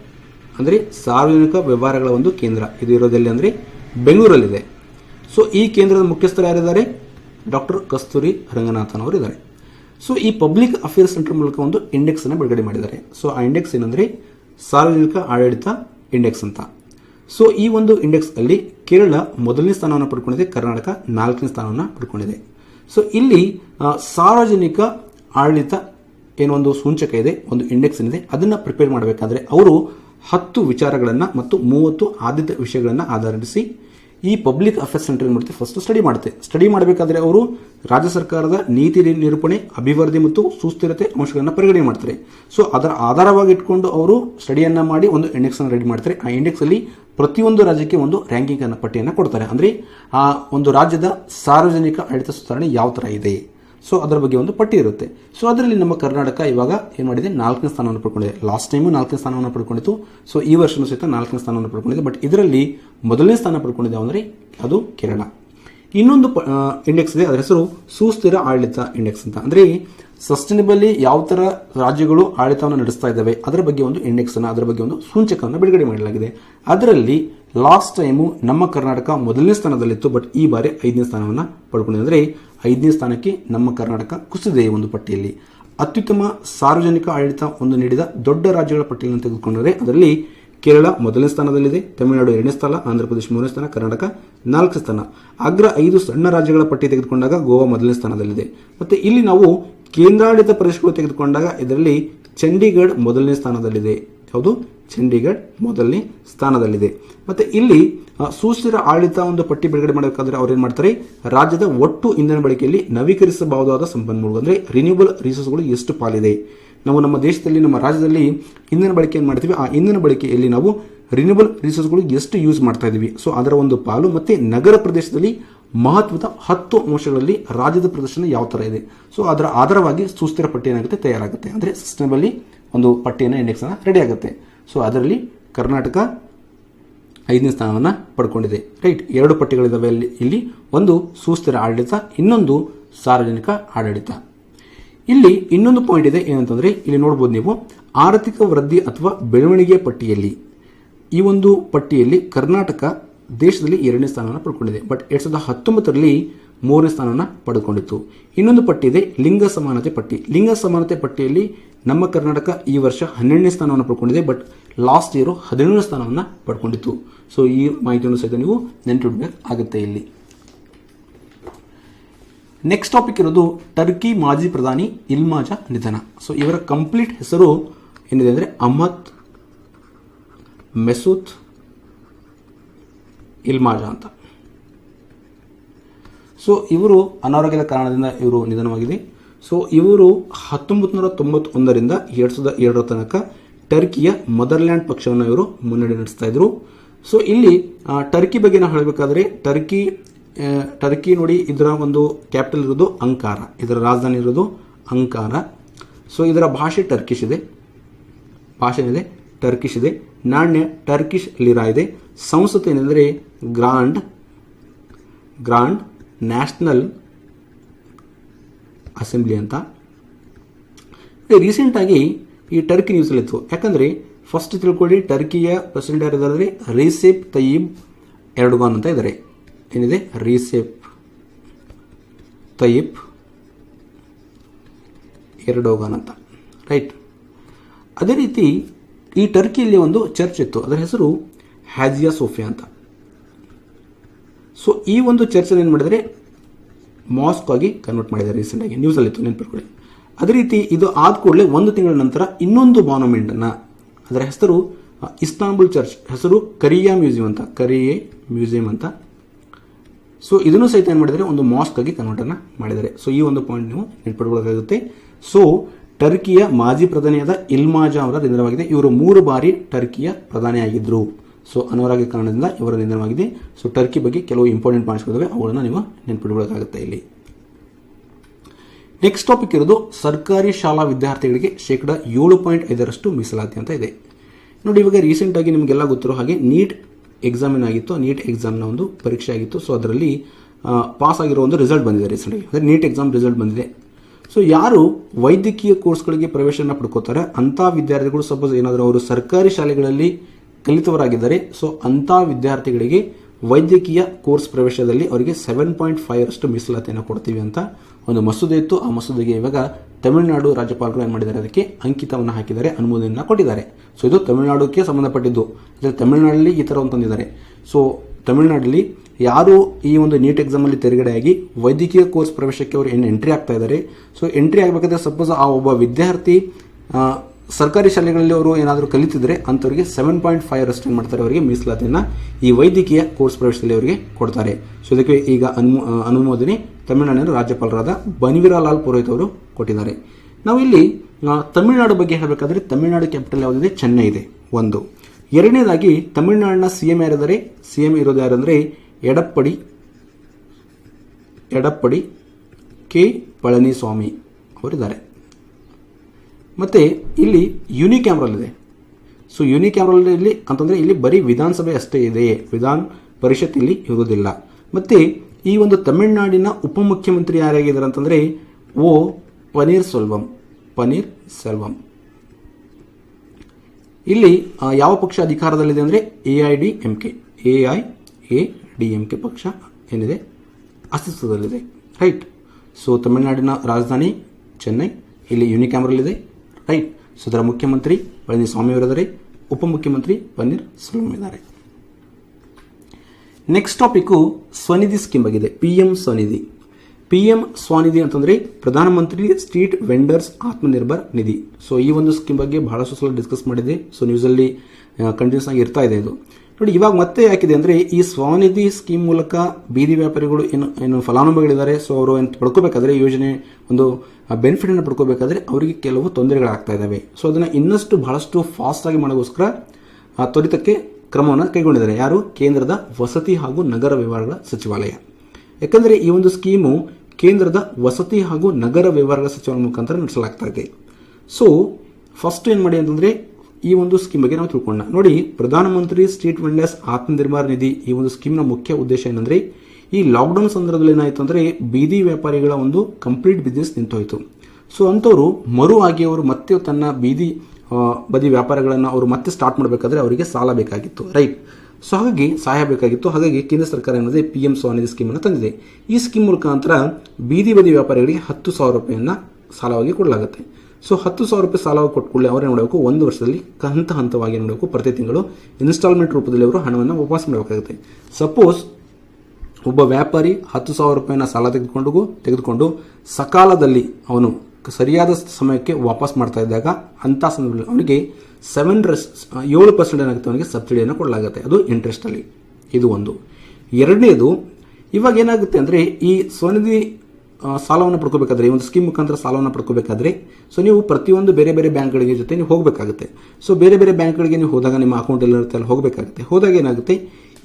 ಅಂದರೆ ಸಾರ್ವಜನಿಕ ವ್ಯವಹಾರಗಳ ಒಂದು ಕೇಂದ್ರ. ಇದು ಇರೋದೆಲ್ಲಿ ಅಂದರೆ ಬೆಂಗಳೂರಲ್ಲಿದೆ. ಸೊ ಈ ಕೇಂದ್ರದ ಮುಖ್ಯಸ್ಥರು ಯಾರಿದ್ದಾರೆ? ಡಾಕ್ಟರ್ ಕಸ್ತೂರಿ ರಂಗನಾಥನ್ ಅವರು ಇದ್ದಾರೆ. ಸೊ ಈ ಪಬ್ಲಿಕ್ ಅಫೇರ್ಸ್ ಸೆಂಟರ್ ಮೂಲಕ ಒಂದು ಇಂಡೆಕ್ಸ್ ಅನ್ನು ಬಿಡುಗಡೆ ಮಾಡಿದ್ದಾರೆ. ಸೊ ಆ ಇಂಡೆಕ್ಸ್ ಏನಂದರೆ ಸಾರ್ವಜನಿಕ ಆಡಳಿತ ಇಂಡೆಕ್ಸ್ ಅಂತ. ಸೊ ಈ ಒಂದು ಇಂಡೆಕ್ಸ್ ಅಲ್ಲಿ ಕೇರಳ ಮೊದಲನೇ ಸ್ಥಾನವನ್ನು ಪಡ್ಕೊಂಡಿದೆ, ಕರ್ನಾಟಕ ನಾಲ್ಕನೇ ಸ್ಥಾನವನ್ನು ಪಡ್ಕೊಂಡಿದೆ. ಸೊ ಇಲ್ಲಿ ಸಾರ್ವಜನಿಕ ಆಡಳಿತ ಏನೊಂದು ಸೂಚಕ ಇದೆ, ಒಂದು ಇಂಡೆಕ್ಸ್ ಏನಿದೆ, ಅದನ್ನು ಪ್ರಿಪೇರ್ ಮಾಡಬೇಕಾದ್ರೆ ಅವರು ಹತ್ತು ವಿಚಾರಗಳನ್ನು ಮತ್ತು ಮೂವತ್ತು ಆದ್ಯತೆ ವಿಷಯಗಳನ್ನು ಆಧರಿಸಿ ಈ ಪಬ್ಲಿಕ್ ಅಫೇರ್ಸ್ ಸೆಂಟರ್ ಏನು ಮಾಡುತ್ತೆ ಫಸ್ಟ್ ಸ್ಟಡಿ ಮಾಡುತ್ತೆ. ಸ್ಟಡಿ ಮಾಡಬೇಕಾದ್ರೆ ಅವರು ರಾಜ್ಯ ಸರ್ಕಾರದ ನೀತಿ ನಿರೂಪಣೆ, ಅಭಿವೃದ್ಧಿ ಮತ್ತು ಸುಸ್ಥಿರತೆ ಅಂಶಗಳನ್ನು ಪರಿಗಣನೆ ಮಾಡ್ತಾರೆ. ಸೊ ಅದರ ಆಧಾರವಾಗಿ ಇಟ್ಕೊಂಡು ಅವರು ಸ್ಟಡಿಯನ್ನು ಮಾಡಿ ಒಂದು ಇಂಡೆಕ್ಸ್ ಅನ್ನು ರೆಡಿ ಮಾಡ್ತಾರೆ. ಆ ಇಂಡೆಕ್ಸ್ ಅಲ್ಲಿ ಪ್ರತಿಯೊಂದು ರಾಜ್ಯಕ್ಕೆ ಒಂದು ರ್ಯಾಂಕಿಂಗ್ ಅನ್ನು ಪಟ್ಟಿಯನ್ನು ಕೊಡ್ತಾರೆ. ಅಂದರೆ ಆ ಒಂದು ರಾಜ್ಯದ ಸಾರ್ವಜನಿಕ ಆಡಳಿತ ಸುಧಾರಣೆ ಯಾವ ಥರ ಇದೆ? ಸೊ ಅದರ ಬಗ್ಗೆ ಒಂದು ಪಟ್ಟಿ ಇರುತ್ತೆ. ಸೊ ಅದರಲ್ಲಿ ನಮ್ಮ ಕರ್ನಾಟಕ ಇವಾಗ ಏನು ಮಾಡಿದೆ? ನಾಲ್ಕನೇ ಸ್ಥಾನವನ್ನು ಪಡ್ಕೊಂಡಿದೆ. ಲಾಸ್ಟ್ ಟೈಮು ನಾಲ್ಕನೇ ಸ್ಥಾನವನ್ನು ಪಡ್ಕೊಂಡಿತ್ತು. ಸೊ ಈ ವರ್ಷನೂ ಸಹಿತ ನಾಲ್ಕನೇ ಸ್ಥಾನವನ್ನು ಪಡ್ಕೊಂಡಿದೆ. ಬಟ್ ಇದರಲ್ಲಿ ಮೊದಲನೇ ಸ್ಥಾನ ಪಡ್ಕೊಂಡಿದೆ ಅಂದರೆ ಅದು ಕೇರಳ. ಇನ್ನೊಂದು ಇಂಡೆಕ್ಸ್ ಇದೆ. ಅದರ ಹೆಸರು ಸುಸ್ಥಿರ ಆಡಳಿತ ಇಂಡೆಕ್ಸ್ ಅಂತ. ಅಂದ್ರೆ ಸಸ್ಟೈನಬಲಿ ಯಾವ ಥರ ರಾಜ್ಯಗಳು ಆಡಳಿತವನ್ನು ನಡೆಸ್ತಾ ಇದ್ದಾವೆ, ಅದರ ಬಗ್ಗೆ ಒಂದು ಇಂಡೆಕ್ಸ್ ಅನ್ನು, ಅದರ ಬಗ್ಗೆ ಒಂದು ಸೂಚಕವನ್ನು ಬಿಡುಗಡೆ ಮಾಡಲಾಗಿದೆ. ಅದರಲ್ಲಿ ಲಾಸ್ಟ್ ಟೈಮು ನಮ್ಮ ಕರ್ನಾಟಕ ಮೊದಲನೇ ಸ್ಥಾನದಲ್ಲಿತ್ತು. ಬಟ್ ಈ ಬಾರಿ ಐದನೇ ಸ್ಥಾನವನ್ನು ಪಡ್ಕೊಂಡಿದೆ. ಅಂದ್ರೆ ಐದನೇ ಸ್ಥಾನಕ್ಕೆ ನಮ್ಮ ಕರ್ನಾಟಕ ಕುಸಿದೆ ಒಂದು ಪಟ್ಟಿಯಲ್ಲಿ. ಅತ್ಯುತ್ತಮ ಸಾರ್ವಜನಿಕ ಆಡಳಿತ ಒಂದು ನೀಡಿದ ದೊಡ್ಡ ರಾಜ್ಯಗಳ ಪಟ್ಟಿಯನ್ನು ತೆಗೆದುಕೊಂಡರೆ ಅದರಲ್ಲಿ ಕೇರಳ ಮೊದಲನೇ ಸ್ಥಾನದಲ್ಲಿದೆ, ತಮಿಳುನಾಡು ಎರಡನೇ ಸ್ಥಾನ, ಆಂಧ್ರಪ್ರದೇಶ ಮೂರನೇ ಸ್ಥಾನ, ಕರ್ನಾಟಕ ನಾಲ್ಕನೇ ಸ್ಥಾನ. ಅಗ್ರ ಐದು ಸಣ್ಣ ರಾಜ್ಯಗಳ ಪಟ್ಟಿ ತೆಗೆದುಕೊಂಡಾಗ ಗೋವಾ ಮೊದಲನೇ ಸ್ಥಾನದಲ್ಲಿದೆ. ಮತ್ತೆ ಇಲ್ಲಿ ನಾವು ಕೇಂದ್ರಾಡಳಿತ ಪ್ರದೇಶಗಳು ತೆಗೆದುಕೊಂಡಾಗ ಇದರಲ್ಲಿ ಚಂಡೀಗಢ ಮೊದಲನೇ ಸ್ಥಾನದಲ್ಲಿದೆ. ಯಾವುದು ಚಂಡೀಗಢ ಮೊದಲನೇ ಸ್ಥಾನದಲ್ಲಿದೆ. ಮತ್ತೆ ಇಲ್ಲಿ ಸುಸ್ಥಿರ ಆಡಳಿತ ಒಂದು ಪಟ್ಟಿ ಬಿಡುಗಡೆ ಮಾಡಬೇಕಾದ್ರೆ ಅವ್ರು ಏನ್ ಮಾಡ್ತಾರೆ? ರಾಜ್ಯದ ಒಟ್ಟು ಇಂಧನ ಬಳಕೆಯಲ್ಲಿ ನವೀಕರಿಸಬಹುದಾದ ಸಂಪನ್ಮೂಲಗಳು, ಅಂದ್ರೆ ರಿನ್ಯೂಬಲ್ ರಿಸೋರ್ಸ್ಗಳು ಎಷ್ಟು ಪಾಲಿದೆ? ನಾವು ನಮ್ಮ ದೇಶದಲ್ಲಿ, ನಮ್ಮ ರಾಜ್ಯದಲ್ಲಿ ಇಂಧನ ಬಳಕೆ ಏನು ಮಾಡ್ತೀವಿ? ಆ ಇಂಧನ ಬಳಕೆಯಲ್ಲಿ ನಾವು ರಿನ್ಯೂಬಲ್ ರಿಸೋರ್ಸ್ಗಳು ಎಷ್ಟು ಯೂಸ್ ಮಾಡ್ತಾ ಇದೀವಿ? ಸೊ ಅದರ ಒಂದು ಪಾಲು ಮತ್ತೆ ನಗರ ಪ್ರದೇಶದಲ್ಲಿ ಮಹತ್ವದ ಹತ್ತು ಅಂಶಗಳಲ್ಲಿ ರಾಜ್ಯದ ಪ್ರದರ್ಶನ ಯಾವ ತರ ಇದೆ? ಸೊ ಅದರ ಆಧಾರವಾಗಿ ಸುಸ್ಥಿರ ಪಟ್ಟಿ ಏನಾಗುತ್ತೆ? ತಯಾರಾಗುತ್ತೆ. ಅಂದ್ರೆ ಸಿಸ್ಟಮಲ್ಲಿ ಒಂದು ಪಟ್ಟಿಯನ್ನು ಇಂಡೆಕ್ಸ್ ರೆಡಿ ಆಗುತ್ತೆ. ಸೊ ಅದರಲ್ಲಿ ಕರ್ನಾಟಕ ಐದನೇ ಸ್ಥಾನವನ್ನು ಪಡ್ಕೊಂಡಿದೆ. ರೈಟ್ ಎರಡು ಪಟ್ಟಿಗಳಿದ್ದಾವೆ ಅಲ್ಲಿ, ಇಲ್ಲಿ ಒಂದು ಸುಸ್ಥಿರ ಆಡಳಿತ, ಇನ್ನೊಂದು ಸಾರ್ವಜನಿಕ ಆಡಳಿತ. ಇಲ್ಲಿ ಇನ್ನೊಂದು ಪಾಯಿಂಟ್ ಇದೆ, ಏನಂತಂದ್ರೆ ಇಲ್ಲಿ ನೋಡಬಹುದು ನೀವು, ಆರ್ಥಿಕ ವೃದ್ಧಿ ಅಥವಾ ಬೆಳವಣಿಗೆ ಪಟ್ಟಿಯಲ್ಲಿ, ಈ ಒಂದು ಪಟ್ಟಿಯಲ್ಲಿ ಕರ್ನಾಟಕ ದೇಶದಲ್ಲಿ ಎರಡನೇ ಸ್ಥಾನವನ್ನು ಪಡ್ಕೊಂಡಿದೆ. ಬಟ್ ಎರಡ್ ಸಾವಿರದ ಹತ್ತೊಂಬತ್ತರಲ್ಲಿ ಮೂರನೇ ಸ್ಥಾನವನ್ನು ಪಡ್ಕೊಂಡಿತ್ತು. ಇನ್ನೊಂದು ಪಟ್ಟಿ ಇದೆ, ಲಿಂಗ ಸಮಾನತೆ ಪಟ್ಟಿ. ಲಿಂಗ ಸಮಾನತೆ ಪಟ್ಟಿಯಲ್ಲಿ ನಮ್ಮ ಕರ್ನಾಟಕ ಈ ವರ್ಷ ಹನ್ನೆರಡನೇ ಸ್ಥಾನವನ್ನು ಪಡ್ಕೊಂಡಿದೆ ಬಟ್ ಲಾಸ್ಟ್ ಇಯರ್ ಹದಿನೇಳನೇ ಸ್ಥಾನವನ್ನು ಪಡ್ಕೊಂಡಿತ್ತು. ಸೊ ಈ ಮಾಹಿತಿಯನ್ನು ಸಹಿತ ನೀವು ನೆನಪಿಡಬೇಕಾಗುತ್ತೆ ಇಲ್ಲಿ. ನೆಕ್ಸ್ಟ್ ಟಾಪಿಕ್ ಇರೋದು ಟರ್ಕಿ ಮಾಜಿ ಪ್ರಧಾನಿ ಇಲ್ಮಾಜ ನಿಧನ. ಸೊ ಇವರ ಕಂಪ್ಲೀಟ್ ಹೆಸರು ಏನಿದೆ ಅಂದರೆ ಅಹಮದ್ ಮೆಸೂತ್ ಇಲ್ಮಾಜ ಅಂತ. ಸೊ ಇವರು ಅನಾರೋಗ್ಯದ ಕಾರಣದಿಂದ ಇವರು ನಿಧನವಾಗಿದೆ. ಸೊ ಇವರು ಹತ್ತೊಂಬತ್ತು ನೂರ ತೊಂಬತ್ತೊಂದರಿಂದ ಎರಡು ಸಾವಿರದ ಎರಡರ ತನಕ ಟರ್ಕಿಯ ಮದರ್ಲ್ಯಾಂಡ್ ಪಕ್ಷವನ್ನು ಇವರು ಮುನ್ನಡೆ ನಡೆಸ್ತಾ ಇದ್ರು. ಸೊ ಇಲ್ಲಿ ಟರ್ಕಿ ಬಗ್ಗೆ ನಾವು ಹೇಳಬೇಕಾದ್ರೆ ಟರ್ಕಿ ಟರ್ಕಿ ನೋಡಿ ಇದರ ಒಂದು ಕ್ಯಾಪಿಟಲ್ ಇರೋದು ಅಂಕಾರ, ಇದರ ರಾಜಧಾನಿ ಇರೋದು ಅಂಕಾರ. ಸೊ ಇದರ ಭಾಷೆ ಟರ್ಕಿಶ್ ಇದೆ. ಭಾಷೆ ಏನಿದೆ ಟರ್ಕಿಶ್ ಇದೆ. ನಾಣ್ಯ ಟರ್ಕಿಶ್ ಲಿರಾ ಇದೆ. ಸಂಸತ್ ಏನೆಂದರೆ ಗ್ರಾಂಡ್ ಗ್ರಾಂಡ್ ನ್ಯಾಷನಲ್ ಅಸೆಂಬ್ಲಿ ಅಂತ. ರೀಸೆಂಟ್ ಆಗಿ ಈ ಟರ್ಕಿ ನ್ಯೂಸ್ ಯಾಕಂದರೆ ಫಸ್ಟ್ ತಿಳ್ಕೊಳ್ಳಿ ಟರ್ಕಿಯ ಪ್ರೆಸಿಡೆಂಟ್ ಯಾರಿದ್ದಾರೆ ರೀಸೆಪ್ ತಯೀಬ್ ಎರಡುಗಾನ್ ಅಂತ ಇದ್ದಾರೆ. ಏನಿದೆ? ರೀಸೆಪ್ ತಯ್ಯಿಬ್ ಎರಡೋಗಾನ್ ಅಂತ. ರೈಟ್ ಅದೇ ರೀತಿ, ಈ ಟರ್ಕಿಯಲ್ಲಿ ಒಂದು ಚರ್ಚ್ ಇತ್ತು. ಅದರ ಹೆಸರು ಹ್ಯಾಜಿಯಾ ಸೋಫಿಯಾ ಅಂತ. ಸೊ ಈ ಒಂದು ಚರ್ಚಲ್ಲಿ ಏನು ಮಾಡಿದರೆ ಮಾಸ್ಕ್ ಆಗಿ ಕನ್ವರ್ಟ್ ಮಾಡಿದ್ದಾರೆ ರೀಸೆಂಟ್ ಆಗಿ. ನ್ಯೂಸ್ ಇತ್ತು, ನೆನ್ಪಿಟ್ಕೊಳ್ಳಿ. ಅದೇ ರೀತಿ ಇದು ಆದ ಕೂಡಲೇ ಒಂದು ತಿಂಗಳ ನಂತರ ಇನ್ನೊಂದು ಮಾನ್ಯುಮೆಂಟ್ ಅನ್ನ ಅದರ ಹೆಸರು ಇಸ್ತಾಂಬುಲ್ ಚರ್ಚ್, ಹೆಸರು ಕರಿಯಾ ಮ್ಯೂಸಿಯಂ ಅಂತ, ಕರಿಯೆ ಮ್ಯೂಸಿಯಂ ಅಂತ. ಸೊ ಇದನ್ನು ಸಹಿತ ಏನು ಮಾಡಿದರೆ ಒಂದು ಮಾಸ್ಕ್ ಆಗಿ ಕನ್ವರ್ಟ್ ಅನ್ನ ಮಾಡಿದ್ದಾರೆ. ಸೊ ಈ ಒಂದು ಪಾಯಿಂಟ್ ನೀವು ನೆನ್ಪಿಟ್ಕೊಳ್ಳಬೇಕಾಗುತ್ತೆ ಸೊ ಟರ್ಕಿಯ ಮಾಜಿ ಪ್ರಧಾನಿಯಾದ ಇಲ್ಮಾಜಾ ಅವರ ನಿಧನವಾಗಿದೆ ಇವರು ಮೂರು ಬಾರಿ ಟರ್ಕಿಯ ಪ್ರಧಾನಿಯಾಗಿದ್ದರು ಸೊ ಅನಾರೋಗ್ಯ ಕಾರಣದಿಂದ ಇವರ ನಿಧನವಾಗಿದೆ ಸೊ ಟರ್ಕಿ ಬಗ್ಗೆ ಕೆಲವು ಇಂಪಾರ್ಟೆಂಟ್ ಪಾಯಿಂಟ್ಸ್ಗಳಿವೆ ಅವುಗಳನ್ನು ನೀವು ನೆನ್ಪಿಟ್ಕೊಳ್ಳಬೇಕಾಗುತ್ತೆ ಇಲ್ಲಿ. ನೆಕ್ಸ್ಟ್ ಟಾಪಿಕ್ ಇರೋದು ಸರ್ಕಾರಿ ಶಾಲಾ ವಿದ್ಯಾರ್ಥಿಗಳಿಗೆ ಶೇಕಡ ಏಳು ಪಾಯಿಂಟ್ ಐದರಷ್ಟು ಮೀಸಲಾತಿ ಅಂತ ಇದೆ. ನೋಡಿ, ಇವಾಗ ರೀಸೆಂಟ್ ಆಗಿ ನಿಮಗೆಲ್ಲ ಗೊತ್ತಿರೋ ಹಾಗೆ ನೀಟ್ ಎಕ್ಸಾಮ್ ಏನಾಗಿತ್ತು? ನೀಟ್ ಎಕ್ಸಾಮ್ನ ಒಂದು ಪರೀಕ್ಷೆ ಆಗಿತ್ತು. ಸೊ ಅದರಲ್ಲಿ ಪಾಸ್ ಆಗಿರೋ ಒಂದು ರಿಸಲ್ಟ್ ಬಂದಿದೆ ರೀಸೆಂಟ್ ಆಗಿ ಅಂದರೆ ನೀಟ್ ಎಕ್ಸಾಮ್ ರಿಸಲ್ಟ್ ಬಂದಿದೆ. ಸೊ ಯಾರು ವೈದ್ಯಕೀಯ ಕೋರ್ಸ್ಗಳಿಗೆ ಪ್ರವೇಶನ ಪಡ್ಕೋತಾರೆ? ಅಂಥ ವಿದ್ಯಾರ್ಥಿಗಳು ಸಪೋಸ್ ಏನಾದರೂ ಅವರು ಸರ್ಕಾರಿ ಶಾಲೆಗಳಲ್ಲಿ ಕಲಿತವರಾಗಿದ್ದಾರೆ. ಸೊ ಅಂಥ ವಿದ್ಯಾರ್ಥಿಗಳಿಗೆ ವೈದ್ಯಕೀಯ ಕೋರ್ಸ್ ಪ್ರವೇಶದಲ್ಲಿ ಅವರಿಗೆ ಸೆವೆನ್ ಪಾಯಿಂಟ್ ಫೈವ್ ಅಷ್ಟು ಮೀಸಲಾತಿಯನ್ನು ಕೊಡ್ತೀವಿ ಅಂತ ಒಂದು ಮಸೂದೆ ಇತ್ತು. ಆ ಮಸೂದೆಗೆ ಇವಾಗ ತಮಿಳುನಾಡು ರಾಜ್ಯಪಾಲರು ಏನು ಮಾಡಿದ್ದಾರೆ? ಅದಕ್ಕೆ ಅಂಕಿತವನ್ನು ಹಾಕಿದ್ದಾರೆ, ಅನುಮೋದನೆಯನ್ನು ಕೊಟ್ಟಿದ್ದಾರೆ. ಸೊ ಇದು ತಮಿಳುನಾಡುಗೆ ಸಂಬಂಧಪಟ್ಟಿದ್ದು. ಅಂದರೆ ತಮಿಳುನಾಡಲ್ಲಿ ಈ ಥರ ತಂದಿದ್ದಾರೆ ಸೊ ತಮಿಳುನಾಡಲ್ಲಿ ಯಾರು ಈ ಒಂದು ನೀಟ್ ಎಕ್ಸಾಮಲ್ಲಿ ತೆರಗಡೆಯಾಗಿ ವೈದ್ಯಕೀಯ ಕೋರ್ಸ್ ಪ್ರವೇಶಕ್ಕೆ ಅವರು ಏನು ಎಂಟ್ರಿ ಆಗ್ತಾ ಇದ್ದಾರೆ? ಸೊ ಎಂಟ್ರಿ ಆಗಬೇಕಾದ್ರೆ ಸಪೋಸ್ ಆ ಒಬ್ಬ ವಿದ್ಯಾರ್ಥಿ ಸರ್ಕಾರಿ ಶಾಲೆಗಳಲ್ಲಿ ಅವರು ಏನಾದರೂ ಕಲಿತಿದ್ರೆ ಅಂಥವ್ರಿಗೆ ಸೆವೆನ್ ಪಾಯಿಂಟ್ ಫೈವ್ ಅಷ್ಟು ಏನು ಮಾಡ್ತಾರೆ ಅವರಿಗೆ ಮೀಸಲಾತಿಯನ್ನು ಈ ವೈದ್ಯಕೀಯ ಕೋರ್ಸ್ ಪ್ರವೇಶದಲ್ಲಿ ಅವರಿಗೆ ಕೊಡ್ತಾರೆ. ಸೊ ಇದಕ್ಕೆ ಈಗ ಅನುಮೋ ಅನುಮೋದನೆ ತಮಿಳುನಾಡಿನ ರಾಜ್ಯಪಾಲರಾದ ಬನ್ವಿರಾಲಾಲ್ ಪುರೋಹಿತ್ ಅವರು ಕೊಟ್ಟಿದ್ದಾರೆ. ನಾವು ಇಲ್ಲಿ ತಮಿಳುನಾಡು ಬಗ್ಗೆ ಹೇಳಬೇಕಾದ್ರೆ ತಮಿಳುನಾಡು ಕ್ಯಾಪಿಟಲ್ ಯಾವುದಿದೆ? ಚೆನ್ನೈ ಇದೆ. ಒಂದು. ಎರಡನೇದಾಗಿ ತಮಿಳುನಾಡಿನ ಸಿ ಎಂ ಯಾರಿದ್ದಾರೆ? ಸಿ ಎಂ ಇರೋದು ಯಾರಂದರೆ ಎಡಪ್ಪಡಿ ಎಡಪ್ಪಡಿ ಕೆ. ಪಳನಿಸ್ವಾಮಿ ಅವರಿದ್ದಾರೆ. ಮತ್ತೆ ಇಲ್ಲಿ ಯುನಿ ಕ್ಯಾಮ್ರಲ್ಲಿದೆ ಸೊ ಯುನಿ ಕ್ಯಾಮ್ರಲ್ ಅಂತಂದರೆ ಅಂತಂದ್ರೆ ಇಲ್ಲಿ ಬರೀ ವಿಧಾನಸಭೆ ಅಷ್ಟೇ ಇದೆ. ವಿಧಾನ ಪರಿಷತ್ ಇಲ್ಲಿ ಇರುವುದಿಲ್ಲ. ಮತ್ತೆ ಈ ಒಂದು ತಮಿಳುನಾಡಿನ ಉಪಮುಖ್ಯಮಂತ್ರಿ ಯಾರಾಗಿದ್ದಾರೆ ಅಂತಂದ್ರೆ ಓ ಪನೀರ್ ಸೆಲ್ವಂ. ಪನೀರ್ ಸೆಲ್ವಂ. ಇಲ್ಲಿ ಯಾವ ಪಕ್ಷ ಅಧಿಕಾರದಲ್ಲಿದೆ ಅಂದರೆ A I D M K. A I A D M K ಪಕ್ಷ ಏನಿದೆ? ಅಸ್ತಿತ್ವದಲ್ಲಿದೆ. ರೈಟ್. ಸೊ ತಮಿಳುನಾಡಿನ ರಾಜಧಾನಿ ಚೆನ್ನೈ, ಇಲ್ಲಿ ಯೂನಿಕ್ಯಾಮ್ರಲ್ಲಿದೆ ರೈಟ್ ಸೊ ಅದರ ಮುಖ್ಯಮಂತ್ರಿ ಪಳನಿಸ್ವಾಮಿ ಅವರಿದ್ದಾರೆ ಉಪಮುಖ್ಯಮಂತ್ರಿ ಪನ್ನೀರ್ ಸೆಲ್ವಂ ಇದ್ದಾರೆ. ನೆಕ್ಸ್ಟ್ ಟಾಪಿಕ್ಕು ಸ್ವನಿಧಿ ಸ್ಕೀಮ್ ಆಗಿದೆ. P M Svanidhi. P M Svanidhi ಅಂತಂದ್ರೆ Pradhanmantri street vendors Atmanirbhar Nidhi. So ಈ ಒಂದು ಸ್ಕೀಮ್ ಬಗ್ಗೆ ಬಹಳಷ್ಟು ಸಲ ಡಿಸ್ಕಸ್ ಮಾಡಿದೆ ಸೊ ನ್ಯೂಸಲ್ಲಿ ಕಂಟಿನ್ಯೂಸ್ ಆಗಿ ಇರ್ತಾ ಇದೆ ಇದು. ನೋಡಿ, ಇವಾಗ ಮತ್ತೆ ಯಾಕಿದೆ ಅಂದ್ರೆ ಈ ಸ್ವಾನಿಧಿ ಸ್ಕೀಮ್ ಮೂಲಕ ಬೀದಿ ವ್ಯಾಪಾರಿಗಳು ಏನು ಏನು ಫಲಾನುಭವಿಗಳಿದ್ದಾರೆ ಸೊ ಅವರು ಏನು ಪಡ್ಕೋಬೇಕಾದ್ರೆ ಯೋಜನೆ ಒಂದು ಬೆನಿಫಿಟ್ ಅನ್ನು ಪಡ್ಕೋಬೇಕಾದ್ರೆ ಅವರಿಗೆ ಕೆಲವು ತೊಂದರೆಗಳಾಗ್ತಾ ಇದ್ದಾವೆ ಸೊ ಅದನ್ನ ಇನ್ನಷ್ಟು ಬಹಳಷ್ಟು ಫಾಸ್ಟ್ ಆಗಿ ಮಾಡೋಗೋಸ್ಕರ ಆ ತ್ವರಿತಕ್ಕೆ ಕ್ರಮವನ್ನು ಕೈಗೊಂಡಿದ್ದಾರೆ. ಯಾರು? ಕೇಂದ್ರದ ವಸತಿ ಹಾಗೂ ನಗರ ವ್ಯವಹಾರಗಳ ಸಚಿವಾಲಯ. ಯಾಕಂದ್ರೆ ಈ ಒಂದು ಸ್ಕೀಮು ಕೇಂದ್ರದ ವಸತಿ ಹಾಗೂ ನಗರ ವ್ಯವಹಾರಗಳ ಸಚಿವಾಲಯ ಮುಖಾಂತರ ನಡೆಸಲಾಗ್ತಾ ಇದೆ. ಸೊ ಫಸ್ಟ್ ಏನು ಮಾಡಿ ಅಂತಂದ್ರೆ ಈ ಒಂದು ಸ್ಕೀಮ್ ಬಗ್ಗೆ ನಾವು ತಿಳ್ಕೊಂಡ ನೋಡಿ, ಪ್ರಧಾನಮಂತ್ರಿ ಸ್ಟ್ರೀಟ್ ವೆಂಡರ್ಸ್ ಆತ್ಮನಿರ್ಭರ್ ನಿಧಿ ಈ ಒಂದು ಸ್ಕೀಮ್ನ ಮುಖ್ಯ ಉದ್ದೇಶ ಏನಂದ್ರೆ, ಈ ಲಾಕ್ಡೌನ್ ಸಂದರ್ಭದಲ್ಲಿ ಏನಾಯಿತು ಅಂದ್ರೆ ಬೀದಿ ವ್ಯಾಪಾರಿಗಳ ಒಂದು ಕಂಪ್ಲೀಟ್ ಬಿಸ್ನೆಸ್ ನಿಂತೋಯ್ತು. ಸೊ, ಅಂಥವ್ರು ಮರು ಆಗಿ ಅವರು ಮತ್ತೆ ತನ್ನ ಬೀದಿ ಬದಿ ವ್ಯಾಪಾರಗಳನ್ನು ಅವರು ಮತ್ತೆ ಸ್ಟಾರ್ಟ್ ಮಾಡಬೇಕಾದ್ರೆ ಅವರಿಗೆ ಸಾಲ ಬೇಕಾಗಿತ್ತು ರೈಟ್ ಸೊ, ಹಾಗಾಗಿ ಸಹಾಯ ಬೇಕಾಗಿತ್ತು. ಹಾಗಾಗಿ ಕೇಂದ್ರ ಸರ್ಕಾರ ಏನಿದೆ ಪಿ ಎಂ ಸ್ವಾನಿಧಿ ಸ್ಕೀಮನ್ನು ತಂದಿದೆ. ಈ ಸ್ಕೀಮ್ ಮುಖಾಂತರ ಬೀದಿ ಬದಿ ವ್ಯಾಪಾರಿಗಳಿಗೆ ಹತ್ತು ಸಾವಿರ ರೂಪಾಯಿಯನ್ನ ಸಾಲವಾಗಿ ಕೊಡಲಾಗುತ್ತೆ. ಸೊ ಹತ್ತು ಸಾವಿರ ರೂಪಾಯಿ ಸಾಲವಾಗಿ ಕೊಟ್ಕೊಳ್ಳಿ ಅವರೇ ನೋಡಬೇಕು. ಒಂದು ವರ್ಷದಲ್ಲಿ ಹಂತ ಹಂತವಾಗಿ ನೋಡಬೇಕು. ಪ್ರತಿ ತಿಂಗಳು ಇನ್ಸ್ಟಾಲ್ಮೆಂಟ್ ರೂಪದಲ್ಲಿ ಅವರು ಹಣವನ್ನು ವಾಪಸ್ ಮಾಡಬೇಕಾಗುತ್ತೆ. ಸಪೋಸ್ ಒಬ್ಬ ವ್ಯಾಪಾರಿ ಹತ್ತು ಸಾವಿರ ರೂಪಾಯಿನ ಸಾಲ ತೆಗೆದುಕೊಂಡು ತೆಗೆದುಕೊಂಡು ಸಕಾಲದಲ್ಲಿ ಅವನು ಸರಿಯಾದ ಸಮಯಕ್ಕೆ ವಾಪಸ್ ಮಾಡ್ತಾ ಇದ್ದಾಗ ಅಂತ ಸಂದರ್ಭದಲ್ಲಿ ಅವನಿಗೆ ಸೆವೆನ್ ರಸ್, ಏಳು ಪರ್ಸೆಂಟ್ ಏನಾಗುತ್ತೆ? ಅವನಿಗೆ ಸಬ್ಸಿಡಿಯನ್ನು ಕೊಡಲಾಗುತ್ತೆ. ಅದು ಇಂಟ್ರೆಸ್ಟ್ ಅಲ್ಲಿ. ಇದು ಒಂದು. ಎರಡನೇದು ಇವಾಗ ಏನಾಗುತ್ತೆ ಅಂದ್ರೆ ಈ ಸ್ವನಿಧಿ ಸಾಲವನ್ನು ಪಡ್ಕೋಬೇಕಾದ್ರೆ, ಈ ಒಂದು ಸ್ಕೀಮ್ ಮುಖಾಂತರ ಸಾಲವನ್ನು ಪಡ್ಕೋಬೇಕಾದ್ರೆ ಸೊ ನೀವು ಪ್ರತಿಯೊಂದು ಬೇರೆ ಬೇರೆ ಬ್ಯಾಂಕ್ಗಳಿಗೆ ಜೊತೆ ನೀವು ಹೋಗಬೇಕಾಗುತ್ತೆ. ಸೊ ಬೇರೆ ಬೇರೆ ಬ್ಯಾಂಕ್ಗಳಿಗೆ ನೀವು ಹೋದಾಗ ನಿಮ್ಮ ಅಕೌಂಟ್ ಇರುತ್ತೆ, ಅಲ್ಲಿ ಹೋಗಬೇಕಾಗುತ್ತೆ. ಹೋದಾಗ ಏನಾಗುತ್ತೆ?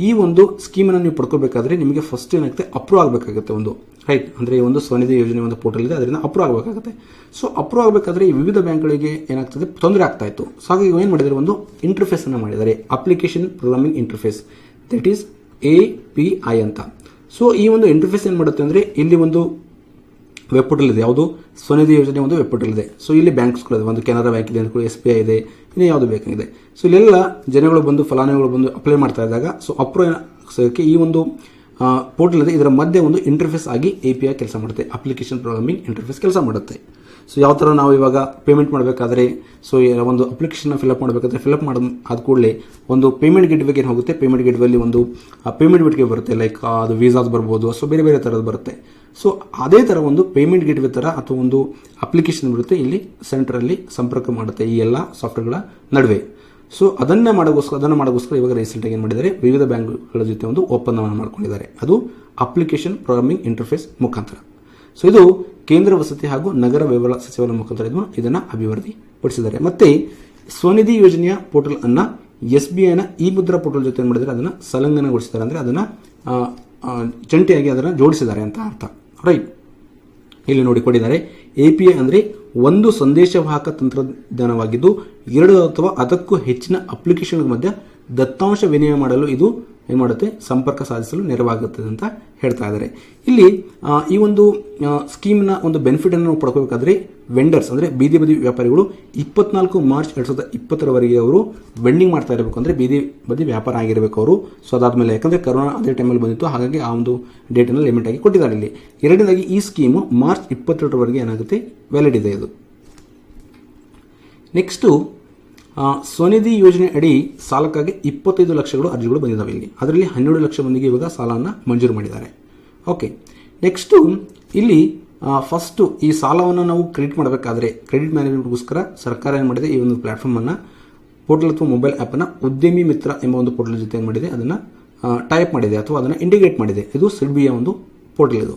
ಈ ಒಂದು ಸ್ಕೀಮನ್ನು ನೀವು ಪಡ್ಕೋಬೇಕಾದ್ರೆ ನಿಮಗೆ ಫಸ್ಟ್ ಏನಾಗುತ್ತೆ? ಅಪ್ರೂವ್ ಆಗಬೇಕಾಗುತ್ತೆ ಒಂದು ರೈಟ್ ಅಂದರೆ ಈ ಒಂದು ಸ್ವನಿಧಿ ಯೋಜನೆ ಒಂದು ಪೋರ್ಟಲ್ ಇದೆ, ಅದರಿಂದ ಅಪ್ರೂವ್ ಆಗಬೇಕಾಗುತ್ತೆ. ಸೊ ಅಪ್ರೂವ್ ಆಗಬೇಕಾದ್ರೆ ಈ ವಿವಿಧ ಬ್ಯಾಂಕ್ಗಳಿಗೆ ಏನಾಗ್ತದೆ? ತೊಂದರೆ ಆಗ್ತಾ ಇತ್ತು. ಸೊ ಹಾಗಾಗಿ ಏನು ಮಾಡಿದರೆ ಒಂದು ಇಂಟರ್ಫೇಸ್ ಅನ್ನು ಮಾಡಿದ್ದಾರೆ. Application programming interface that is A P I ಅಂತ. ಸೊ ಈ ಒಂದು ಇಂಟರ್ಫೇಸ್ ಏನು ಮಾಡುತ್ತೆ ಅಂದರೆ, ಇಲ್ಲಿ ಒಂದು ವೆಬ್ ಪೋರ್ಟಲ್ ಇದೆ ಯಾವುದು? ಸ್ವನಿಧಿ ಯೋಜನೆ ಒಂದು ವೆಬ್ ಪೋರ್ಟಲ್ ಇದೆ ಸೊ ಇಲ್ಲಿ ಬ್ಯಾಂಕ್ಸ್ಗಳಿದೆ ಒಂದು ಕೆನರಾ ಬ್ಯಾಂಕ್ ಇದೆ ಎಸ್ ಬಿ ಐ ಇದೆ. ಇನ್ನು ಯಾವುದು ಬೇಕಾಗಿದೆ? ಸೊ ಇಲ್ಲೆಲ್ಲ ಜನಗಳು ಬಂದು, ಫಲಾನುಭವಿಗಳು ಬಂದು ಅಪ್ಲೈ ಮಾಡ್ತಾ ಇದ್ದಾಗ ಸೊ ಅಪ್ರೂವ್ ಈ ಒಂದು ಪೋರ್ಟಲ್ ಇದೆ ಇದರ ಮಧ್ಯೆ ಒಂದು ಇಂಟರ್ಫೇಸ್ ಆಗಿ ಎ ಪಿ ಐ ಕೆಲಸ ಮಾಡುತ್ತೆ. ಅಪ್ಲಿಕೇಶನ್ ಪ್ರೋಗ್ರಾಮಿಂಗ್ ಇಂಟರ್ಫೇಸ್ ಕೆಲಸ ಮಾಡುತ್ತೆ. ಸೊ ಯಾವ ಥರ ನಾವು ಇವಾಗ ಪೇಮೆಂಟ್ ಮಾಡಬೇಕಾದ್ರೆ ಸೊ ಒಂದು ಅಪ್ಲಿಕೇಶನ್ ಫಿಲಪ್ ಮಾಡಬೇಕಾದ್ರೆ ಫಿಲಪ್ ಮಾಡ, ಆದ ಕೂಡಲೇ ಒಂದು ಪೇಮೆಂಟ್ ಗೇಟ್ವೇಗೆ ಏನು ಹೋಗುತ್ತೆ? ಪೇಮೆಂಟ್ ಗೇಟ್ವೇಲಿ ಒಂದು ಪೇಮೆಂಟ್ ಗಿಟ್ಗೆ ಬರುತ್ತೆ ಲೈಕ್ ಅದು ವೀಸಾಸ್ ಬರ್ಬೋದು ಸೊ ಬೇರೆ ಬೇರೆ ಥರದ್ದು ಬರುತ್ತೆ. ಸೊ ಅದೇ ಥರ ಒಂದು ಪೇಮೆಂಟ್ ಗೇಟ್ವೇ ಥರ ಅಥವಾ ಒಂದು ಅಪ್ಲಿಕೇಶನ್ ಬರುತ್ತೆ, ಇಲ್ಲಿ ಸೆಂಟ್ರಲ್ಲಿ ಸಂಪರ್ಕ ಮಾಡುತ್ತೆ ಈ ಎಲ್ಲ ಸಾಫ್ಟ್ವೇರ್ಗಳ ನಡುವೆ. ಸೊ ಅದನ್ನೇ ಮಾಡೋಸ್ಕರ ಅದನ್ನು ಮಾಡೋಸ್ಕರ ಇವಾಗ ರೀಸೆಂಟಾಗಿ ಏನು ಮಾಡಿದ್ದಾರೆ? ವಿವಿಧ ಬ್ಯಾಂಕ್ಗಳ ಜೊತೆ ಒಂದು ಒಪ್ಪಂದವನ್ನು ಮಾಡ್ಕೊಂಡಿದ್ದಾರೆ. ಅದು ಅಪ್ಲಿಕೇಶನ್ ಪ್ರೋಗ್ರಾಮಿಂಗ್ ಇಂಟರ್ಫೇಸ್ ಮುಖಾಂತರ. ಸೊ ಇದು ಕೇಂದ್ರ ವಸತಿ ಹಾಗೂ ನಗರ ವ್ಯವಹಾರ ಸಚಿವರ ಮುಖಾಂತರ ಇದನ್ನು ಅಭಿವೃದ್ಧಿಪಡಿಸಿದ್ದಾರೆ. ಅಭಿವೃದ್ಧಿ ಪಡಿಸಿದ್ದಾರೆ ಮತ್ತೆ ಸ್ವನಿಧಿ ಯೋಜನೆಯ ಪೋರ್ಟಲ್ ಅನ್ನ ಎಸ್ ಬಿ ಐನ ಇ ಮುದ್ರಾ ಪೋರ್ಟಲ್ ಜೊತೆ ಏನು ಮಾಡಿದರೆ ಅದನ್ನ ಸಂಲಗ್ನಗೊಳಿಸಿದ್ದಾರೆ. ಅಂದ್ರೆ ಅದನ್ನ ಜಂಟಿಯಾಗಿ ಅದನ್ನ ಜೋಡಿಸಿದ್ದಾರೆ ಅಂತ ಅರ್ಥ. ರೈಟ್ ಇಲ್ಲಿ ನೋಡಿ ಕೊಟ್ಟಿದ್ದಾರೆ. ಎಪಿಐ ಅಂದರೆ ಒಂದು ಸಂದೇಶವಾಹಕ ತಂತ್ರಜ್ಞಾನವಾಗಿದ್ದು, ಎರಡು ಅಥವಾ ಅದಕ್ಕೂ ಹೆಚ್ಚಿನ ಅಪ್ಲಿಕೇಶನ್ ಮಧ್ಯೆ ದತ್ತಾಂಶ ವಿನಿಮಯ ಮಾಡಲು ಇದು ಏನು ಮಾಡುತ್ತೆ ಸಂಪರ್ಕ ಸಾಧಿಸಲು ನೆರವಾಗುತ್ತದೆ ಅಂತ ಹೇಳ್ತಾ ಇದ್ದಾರೆ. ಇಲ್ಲಿ ಈ ಒಂದು ಸ್ಕೀಮ್ನ ಒಂದು ಬೆನಿಫಿಟ್ ಅನ್ನು ನಾವು ಪಡ್ಕೋಬೇಕಾದ್ರೆ ವೆಂಡರ್ಸ್ ಅಂದರೆ ಬೀದಿ ಬದಿ ವ್ಯಾಪಾರಿಗಳು ಇಪ್ಪತ್ನಾಲ್ಕು ಮಾರ್ಚ್ ಎರಡು ಸಾವಿರದ ಇಪ್ಪತ್ತರವರೆಗೆ ಅವರು ವೆಂಡಿಂಗ್ ಮಾಡ್ತಾ ಇರಬೇಕು ಅಂದರೆ ಬೀದಿ ಬದಿ ವ್ಯಾಪಾರ ಆಗಿರಬೇಕು ಅವರು. ಸೊ ಅದಾದ್ಮೇಲೆ ಯಾಕಂದ್ರೆ ಕರೋನಾ ಅದೇ ಟೈಮಲ್ಲಿ ಬಂದಿತ್ತು, ಹಾಗಾಗಿ ಆ ಒಂದು ಡೇಟನ್ನು ಲಿಮಿಟ್ ಆಗಿ ಕೊಟ್ಟಿದ್ದಾರೆ ಇಲ್ಲಿ. ಎರಡನೇದಾಗಿ ಈ ಸ್ಕೀಮು ಮಾರ್ಚ್ ಇಪ್ಪತ್ತೆರಡರವರೆಗೆ ಏನಾಗುತ್ತೆ? ವ್ಯಾಲಿಡ್ ಇದೆ ಇದು ನೆಕ್ಸ್ಟು ಸ್ವನಿಧಿ ಯೋಜನೆ ಅಡಿ ಸಾಲಕ್ಕಾಗಿ ಇಪ್ಪತ್ತೈದು ಲಕ್ಷಗಳು ಅರ್ಜಿಗಳು ಬಂದಿದ್ದಾವೆ ಇಲ್ಲಿ. ಅದರಲ್ಲಿ ಹನ್ನೆರಡು ಲಕ್ಷ ಮಂದಿಗೆ ಇವಾಗ ಸಾಲವನ್ನು ಮಂಜೂರು ಮಾಡಿದ್ದಾರೆ. ಓಕೆ ನೆಕ್ಸ್ಟು ಇಲ್ಲಿ ಫಸ್ಟು ಈ ಸಾಲವನ್ನು ನಾವು ಕ್ರೆಡಿಟ್ ಮಾಡಬೇಕಾದ್ರೆ ಕ್ರೆಡಿಟ್ ಮ್ಯಾನೇಜ್ಮೆಂಟ್ಗೋಸ್ಕರ ಸರ್ಕಾರ ಏನು ಮಾಡಿದೆ? ಈ ಒಂದು ಪ್ಲಾಟ್ಫಾರ್ಮನ್ನು ಪೋರ್ಟಲ್ ಅಥವಾ ಮೊಬೈಲ್ ಆ್ಯಪನ್ನು ಉದ್ಯಮಿ ಮಿತ್ರ ಎಂಬ ಒಂದು ಪೋರ್ಟಲ್ ಜೊತೆ ಏನು ಮಾಡಿದೆ? ಅದನ್ನು ಟೈಪ್ ಮಾಡಿದೆ ಅಥವಾ ಅದನ್ನು ಇಂಡಿಕೇಟ್ ಮಾಡಿದೆ. ಇದು ಸಿಡ್ಬಿಯ ಒಂದು ಪೋರ್ಟಲ್ ಇದು.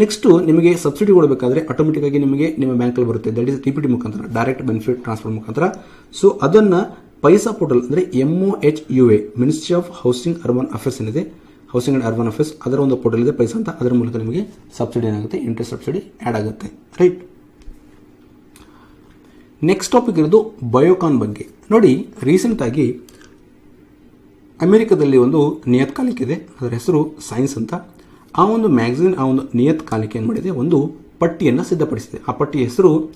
ನೆಕ್ಸ್ಟು ನಿಮಗೆ ಸಬ್ಸಿಡಿ ಕೊಡಬೇಕಾದ್ರೆ ಆಟೋಮೆಟಿಕ್ ಆಗಿ ನಿಮಗೆ ನಿಮ್ಮ ಬ್ಯಾಂಕಲ್ಲಿ ಬರುತ್ತೆ. That is T P T ಮುಖಾಂತರ ಡೈರೆಕ್ಟ್ ಬೆನಿಫಿಟ್ ಟ್ರಾನ್ಸ್ಫರ್ ಮುಖಾಂತರ. ಸೊ ಅದನ್ನು ಪೈಸಾ ಪೋರ್ಟಲ್ ಅಂದರೆ M O H U A ministry of housing urban affairs ಏನಿದೆ ಹೌಸಿಂಗ್ ಅಂಡ್ ಅರ್ಬನ್ ಅಫೇರ್ಸ್ ಅದರ ಒಂದು ಪೋರ್ಟಲ್ ಇದೆ ಪೈಸಾ ಅಂತ. ಅದರ ಮೂಲಕ ನಿಮಗೆ ಸಬ್ಸಿಡಿ ಏನಾಗುತ್ತೆ? ಇಂಟ್ರೆಸ್ಟ್ ಸಬ್ಸಿಡಿ ಆ್ಯಡ್ ಆಗುತ್ತೆ. ರೈಟ್ ನೆಕ್ಸ್ಟ್ ಟಾಪಿಕ್ ಇರೋದು ಬಯೋಕಾನ್ ಬಗ್ಗೆ. ನೋಡಿ ರೀಸೆಂಟ್ ಆಗಿ ಅಮೆರಿಕದಲ್ಲಿ ಒಂದು ನಿಯತ್ಕಾಲಿಕ ಇದೆ. ಅದರ ಹೆಸರು ಸೈನ್ಸ್ ಅಂತ. ಆ ಒಂದು ಮ್ಯಾಗಝಿನ್, ಆ ಒಂದು ನಿಯತ್ಕಾಲಿಕೆ ಏನು ಮಾಡಿದೆ? ಒಂದು ಪಟ್ಟಿಯನ್ನು ಸಿದ್ಧಪಡಿಸಿದೆ. ಆ ಪಟ್ಟಿಯ ಹೆಸರು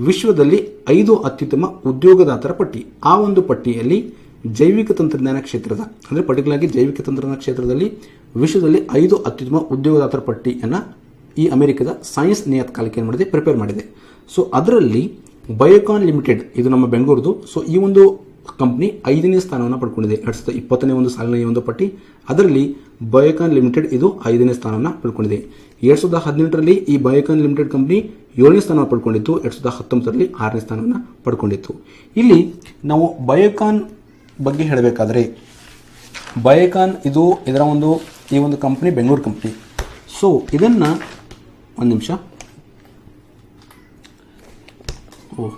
ವಿಶ್ವದಲ್ಲಿ ಐದು ಅತ್ಯುತ್ತಮ ಉದ್ಯೋಗದಾತರ ಪಟ್ಟಿ. ಆ ಒಂದು ಪಟ್ಟಿಯಲ್ಲಿ ಜೈವಿಕ ತಂತ್ರಜ್ಞಾನ ಕ್ಷೇತ್ರದ, ಅಂದರೆ ಪರ್ಟಿಕ್ಯುಲರ್ ಆಗಿ ಜೈವಿಕ ತಂತ್ರಜ್ಞಾನ ಕ್ಷೇತ್ರದಲ್ಲಿ ವಿಶ್ವದಲ್ಲಿ ಐದು ಅತ್ಯುತ್ತಮ ಉದ್ಯೋಗದಾತರ ಪಟ್ಟಿಯನ್ನು ಈ ಅಮೆರಿಕದ ಸೈನ್ಸ್ ನಿಯತ್ಕಾಲಿಕೆ ಏನು ಮಾಡಿದೆ? ಪ್ರಿಪೇರ್ ಮಾಡಿದೆ. ಸೊ, ಅದರಲ್ಲಿ ಬಯೋಕಾನ್ ಲಿಮಿಟೆಡ್, ಇದು ನಮ್ಮ ಬೆಂಗಳೂರದು. ಸೊ, ಈ ಒಂದು ಕಂಪ್ನಿ ಐದನೇ ಸ್ಥಾನವನ್ನು ಪಡ್ಕೊಂಡಿದೆ. ಎರಡು ಸಾವಿರದ ಇಪ್ಪತ್ತನೇ ಒಂದು ಸಾಲಿನ ಈ ಒಂದು ಪಟ್ಟಿ. ಅದರಲ್ಲಿ ಬಯೋಕಾನ್ ಲಿಮಿಟೆಡ್ ಇದು ಐದನೇ ಸ್ಥಾನವನ್ನು ಪಡ್ಕೊಂಡಿದೆ. ಎರಡು ಸಾವಿರದ ಹದಿನೆಂಟರಲ್ಲಿ ಈ ಬಯೋಕಾನ್ ಲಿಮಿಟೆಡ್ ಕಂಪ್ನಿ ಏಳನೇ ಸ್ಥಾನ ಪಡ್ಕೊಂಡಿತ್ತು. ಎರಡು ಸಾವಿರದ ಹತ್ತೊಂಬತ್ತರಲ್ಲಿ ಆರನೇ ಸ್ಥಾನವನ್ನು ಪಡ್ಕೊಂಡಿತ್ತು. ಇಲ್ಲಿ ನಾವು ಬಯೋಕಾನ್ ಬಗ್ಗೆ ಹೇಳಬೇಕಾದ್ರೆ, ಬಯೋಕಾನ್ ಇದು ಇದರ ಒಂದು ಈ ಒಂದು ಕಂಪ್ನಿ ಬೆಂಗಳೂರು ಕಂಪ್ನಿ. ಸೊ ಇದನ್ನು ಒಂದು ನಿಮಿಷ ಓ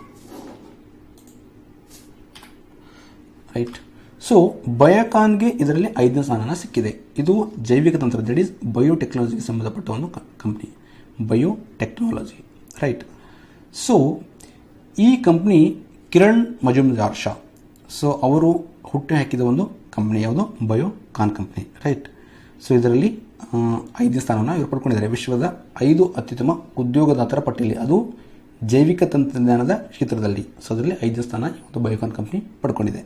ರೈಟ್ ಸೊ ಬಯೋಕಾನ್ಗೆ ಇದರಲ್ಲಿ ಐದನೇ ಸ್ಥಾನ ಸಿಕ್ಕಿದೆ. ಇದು ಜೈವಿಕ ತಂತ್ರ ದಟ್ ಈಸ್ ಬಯೋಟೆಕ್ನಾಲಜಿಗೆ ಸಂಬಂಧಪಟ್ಟ ಒಂದು ಕಂಪ್ನಿ ಬಯೋಟೆಕ್ನಾಲಜಿ ರೈಟ್ ಸೊ ಈ ಕಂಪ್ನಿ ಕಿರಣ್ ಮಜುಮ್ದಾರ್ ಶಾ ಸೊ ಅವರು ಹುಟ್ಟು ಹಾಕಿದ ಒಂದು ಕಂಪ್ನಿ ಯಾವುದು? ಬಯೋಕಾನ್ ಕಂಪ್ನಿ ರೈಟ್ ಸೊ ಇದರಲ್ಲಿ ಐದನೇ ಸ್ಥಾನವನ್ನು ಇವರು ಪಡ್ಕೊಂಡಿದ್ದಾರೆ. ವಿಶ್ವದ ಐದು ಅತ್ಯುತ್ತಮ ಉದ್ಯೋಗದಾತರ ಪಟ್ಟಿಯಲ್ಲಿ. ಅದು ಜೈವಿಕ ತಂತ್ರಜ್ಞಾನದ ಕ್ಷೇತ್ರದಲ್ಲಿ. ಸೊ ಅದರಲ್ಲಿ ಐದನೇ ಸ್ಥಾನ ಒಂದು ಬಯೋಕಾನ್ ಕಂಪ್ನಿ ಪಡ್ಕೊಂಡಿದೆ.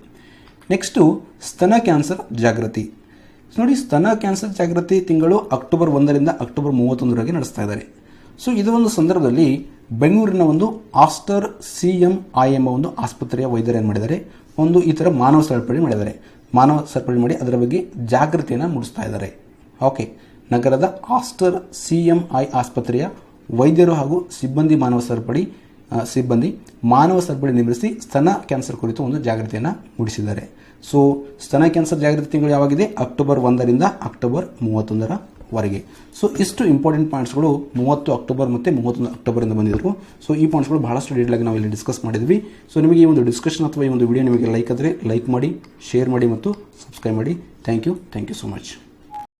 ನೆಕ್ಸ್ಟು ಸ್ತನ ಕ್ಯಾನ್ಸರ್ ಜಾಗೃತಿ. ನೋಡಿ, ಸ್ತನ ಕ್ಯಾನ್ಸರ್ ಜಾಗೃತಿ ತಿಂಗಳು ಅಕ್ಟೋಬರ್ ಒಂದರಿಂದ ಅಕ್ಟೋಬರ್ ಮೂವತ್ತೊಂದರವರೆಗೆ ನಡೆಸ್ತಾ ಇದ್ದಾರೆ. ಸೊ ಇದು ಒಂದು ಸಂದರ್ಭದಲ್ಲಿ ಬೆಂಗಳೂರಿನ ಒಂದು ಆಸ್ಟರ್ ಸಿ ಎಂ ಐ ಎಂಬ ಒಂದು ಆಸ್ಪತ್ರೆಯ ವೈದ್ಯರು ಏನು ಮಾಡಿದ್ದಾರೆ? ಒಂದು ಈ ಥರ ಮಾನವ ಸರಪಳಿ ಮಾಡಿದ್ದಾರೆ. ಮಾನವ ಸರಪಳಿ ಮಾಡಿ ಅದರ ಬಗ್ಗೆ ಜಾಗೃತಿಯನ್ನು ಮೂಡಿಸ್ತಾ ಇದ್ದಾರೆ. ಓಕೆ ನಗರದ ಆಸ್ಟರ್ ಸಿ ಎಂ ಐ ಆಸ್ಪತ್ರೆಯ ವೈದ್ಯರು ಹಾಗೂ ಸಿಬ್ಬಂದಿ ಮಾನವ ಸರಪಳಿ ಸಿಬ್ಬಂದಿ ಮಾನವ ಸರಪಳಿ ನಿರ್ಮಿಸಿ ಸ್ತನ ಕ್ಯಾನ್ಸರ್ ಕುರಿತು ಒಂದು ಜಾಗೃತಿಯನ್ನು ಮೂಡಿಸಿದ್ದಾರೆ. ಸೊ ಸ್ತನ ಕ್ಯಾನ್ಸರ್ ಜಾಗೃತಿ ತಿಂಗಳು ಯಾವಾಗಿದೆ? ಅಕ್ಟೋಬರ್ ಒಂದರಿಂದ ಅಕ್ಟೋಬರ್ ಮೂವತ್ತೊಂದರವರೆಗೆ ಸೊ ಇಷ್ಟು ಇಂಪಾರ್ಟೆಂಟ್ ಪಾಯಿಂಟ್ಸ್ಗಳು ಮೂವತ್ತು ಅಕ್ಟೋಬರ್ ಮತ್ತು ಮೂವತ್ತೊಂದು ಅಕ್ಟೋಬರಿಂದ ಬಂದಿದ್ರು ಸೊ ಈ ಪಾಯಿಂಟ್ಸ್ಗಳು ಬಹಳಷ್ಟು ಡೀಟೇಲ್ ಆಗಿ ನಾವು ಇಲ್ಲಿ ಡಿಸ್ಕಸ್ ಮಾಡಿದ್ವಿ. ಸೊ ನಿಮಗೆ ಈ ಒಂದು ಡಿಸ್ಕಷನ್ ಅಥವಾ ಈ ಒಂದು ವಿಡಿಯೋ ನಿಮಗೆ ಲೈಕ್ ಆದರೆ ಲೈಕ್ ಮಾಡಿ ಶೇರ್ ಮಾಡಿ ಮತ್ತು ಸಬ್ಸ್ಕ್ರೈಬ್ ಮಾಡಿ. Thank you thank you so much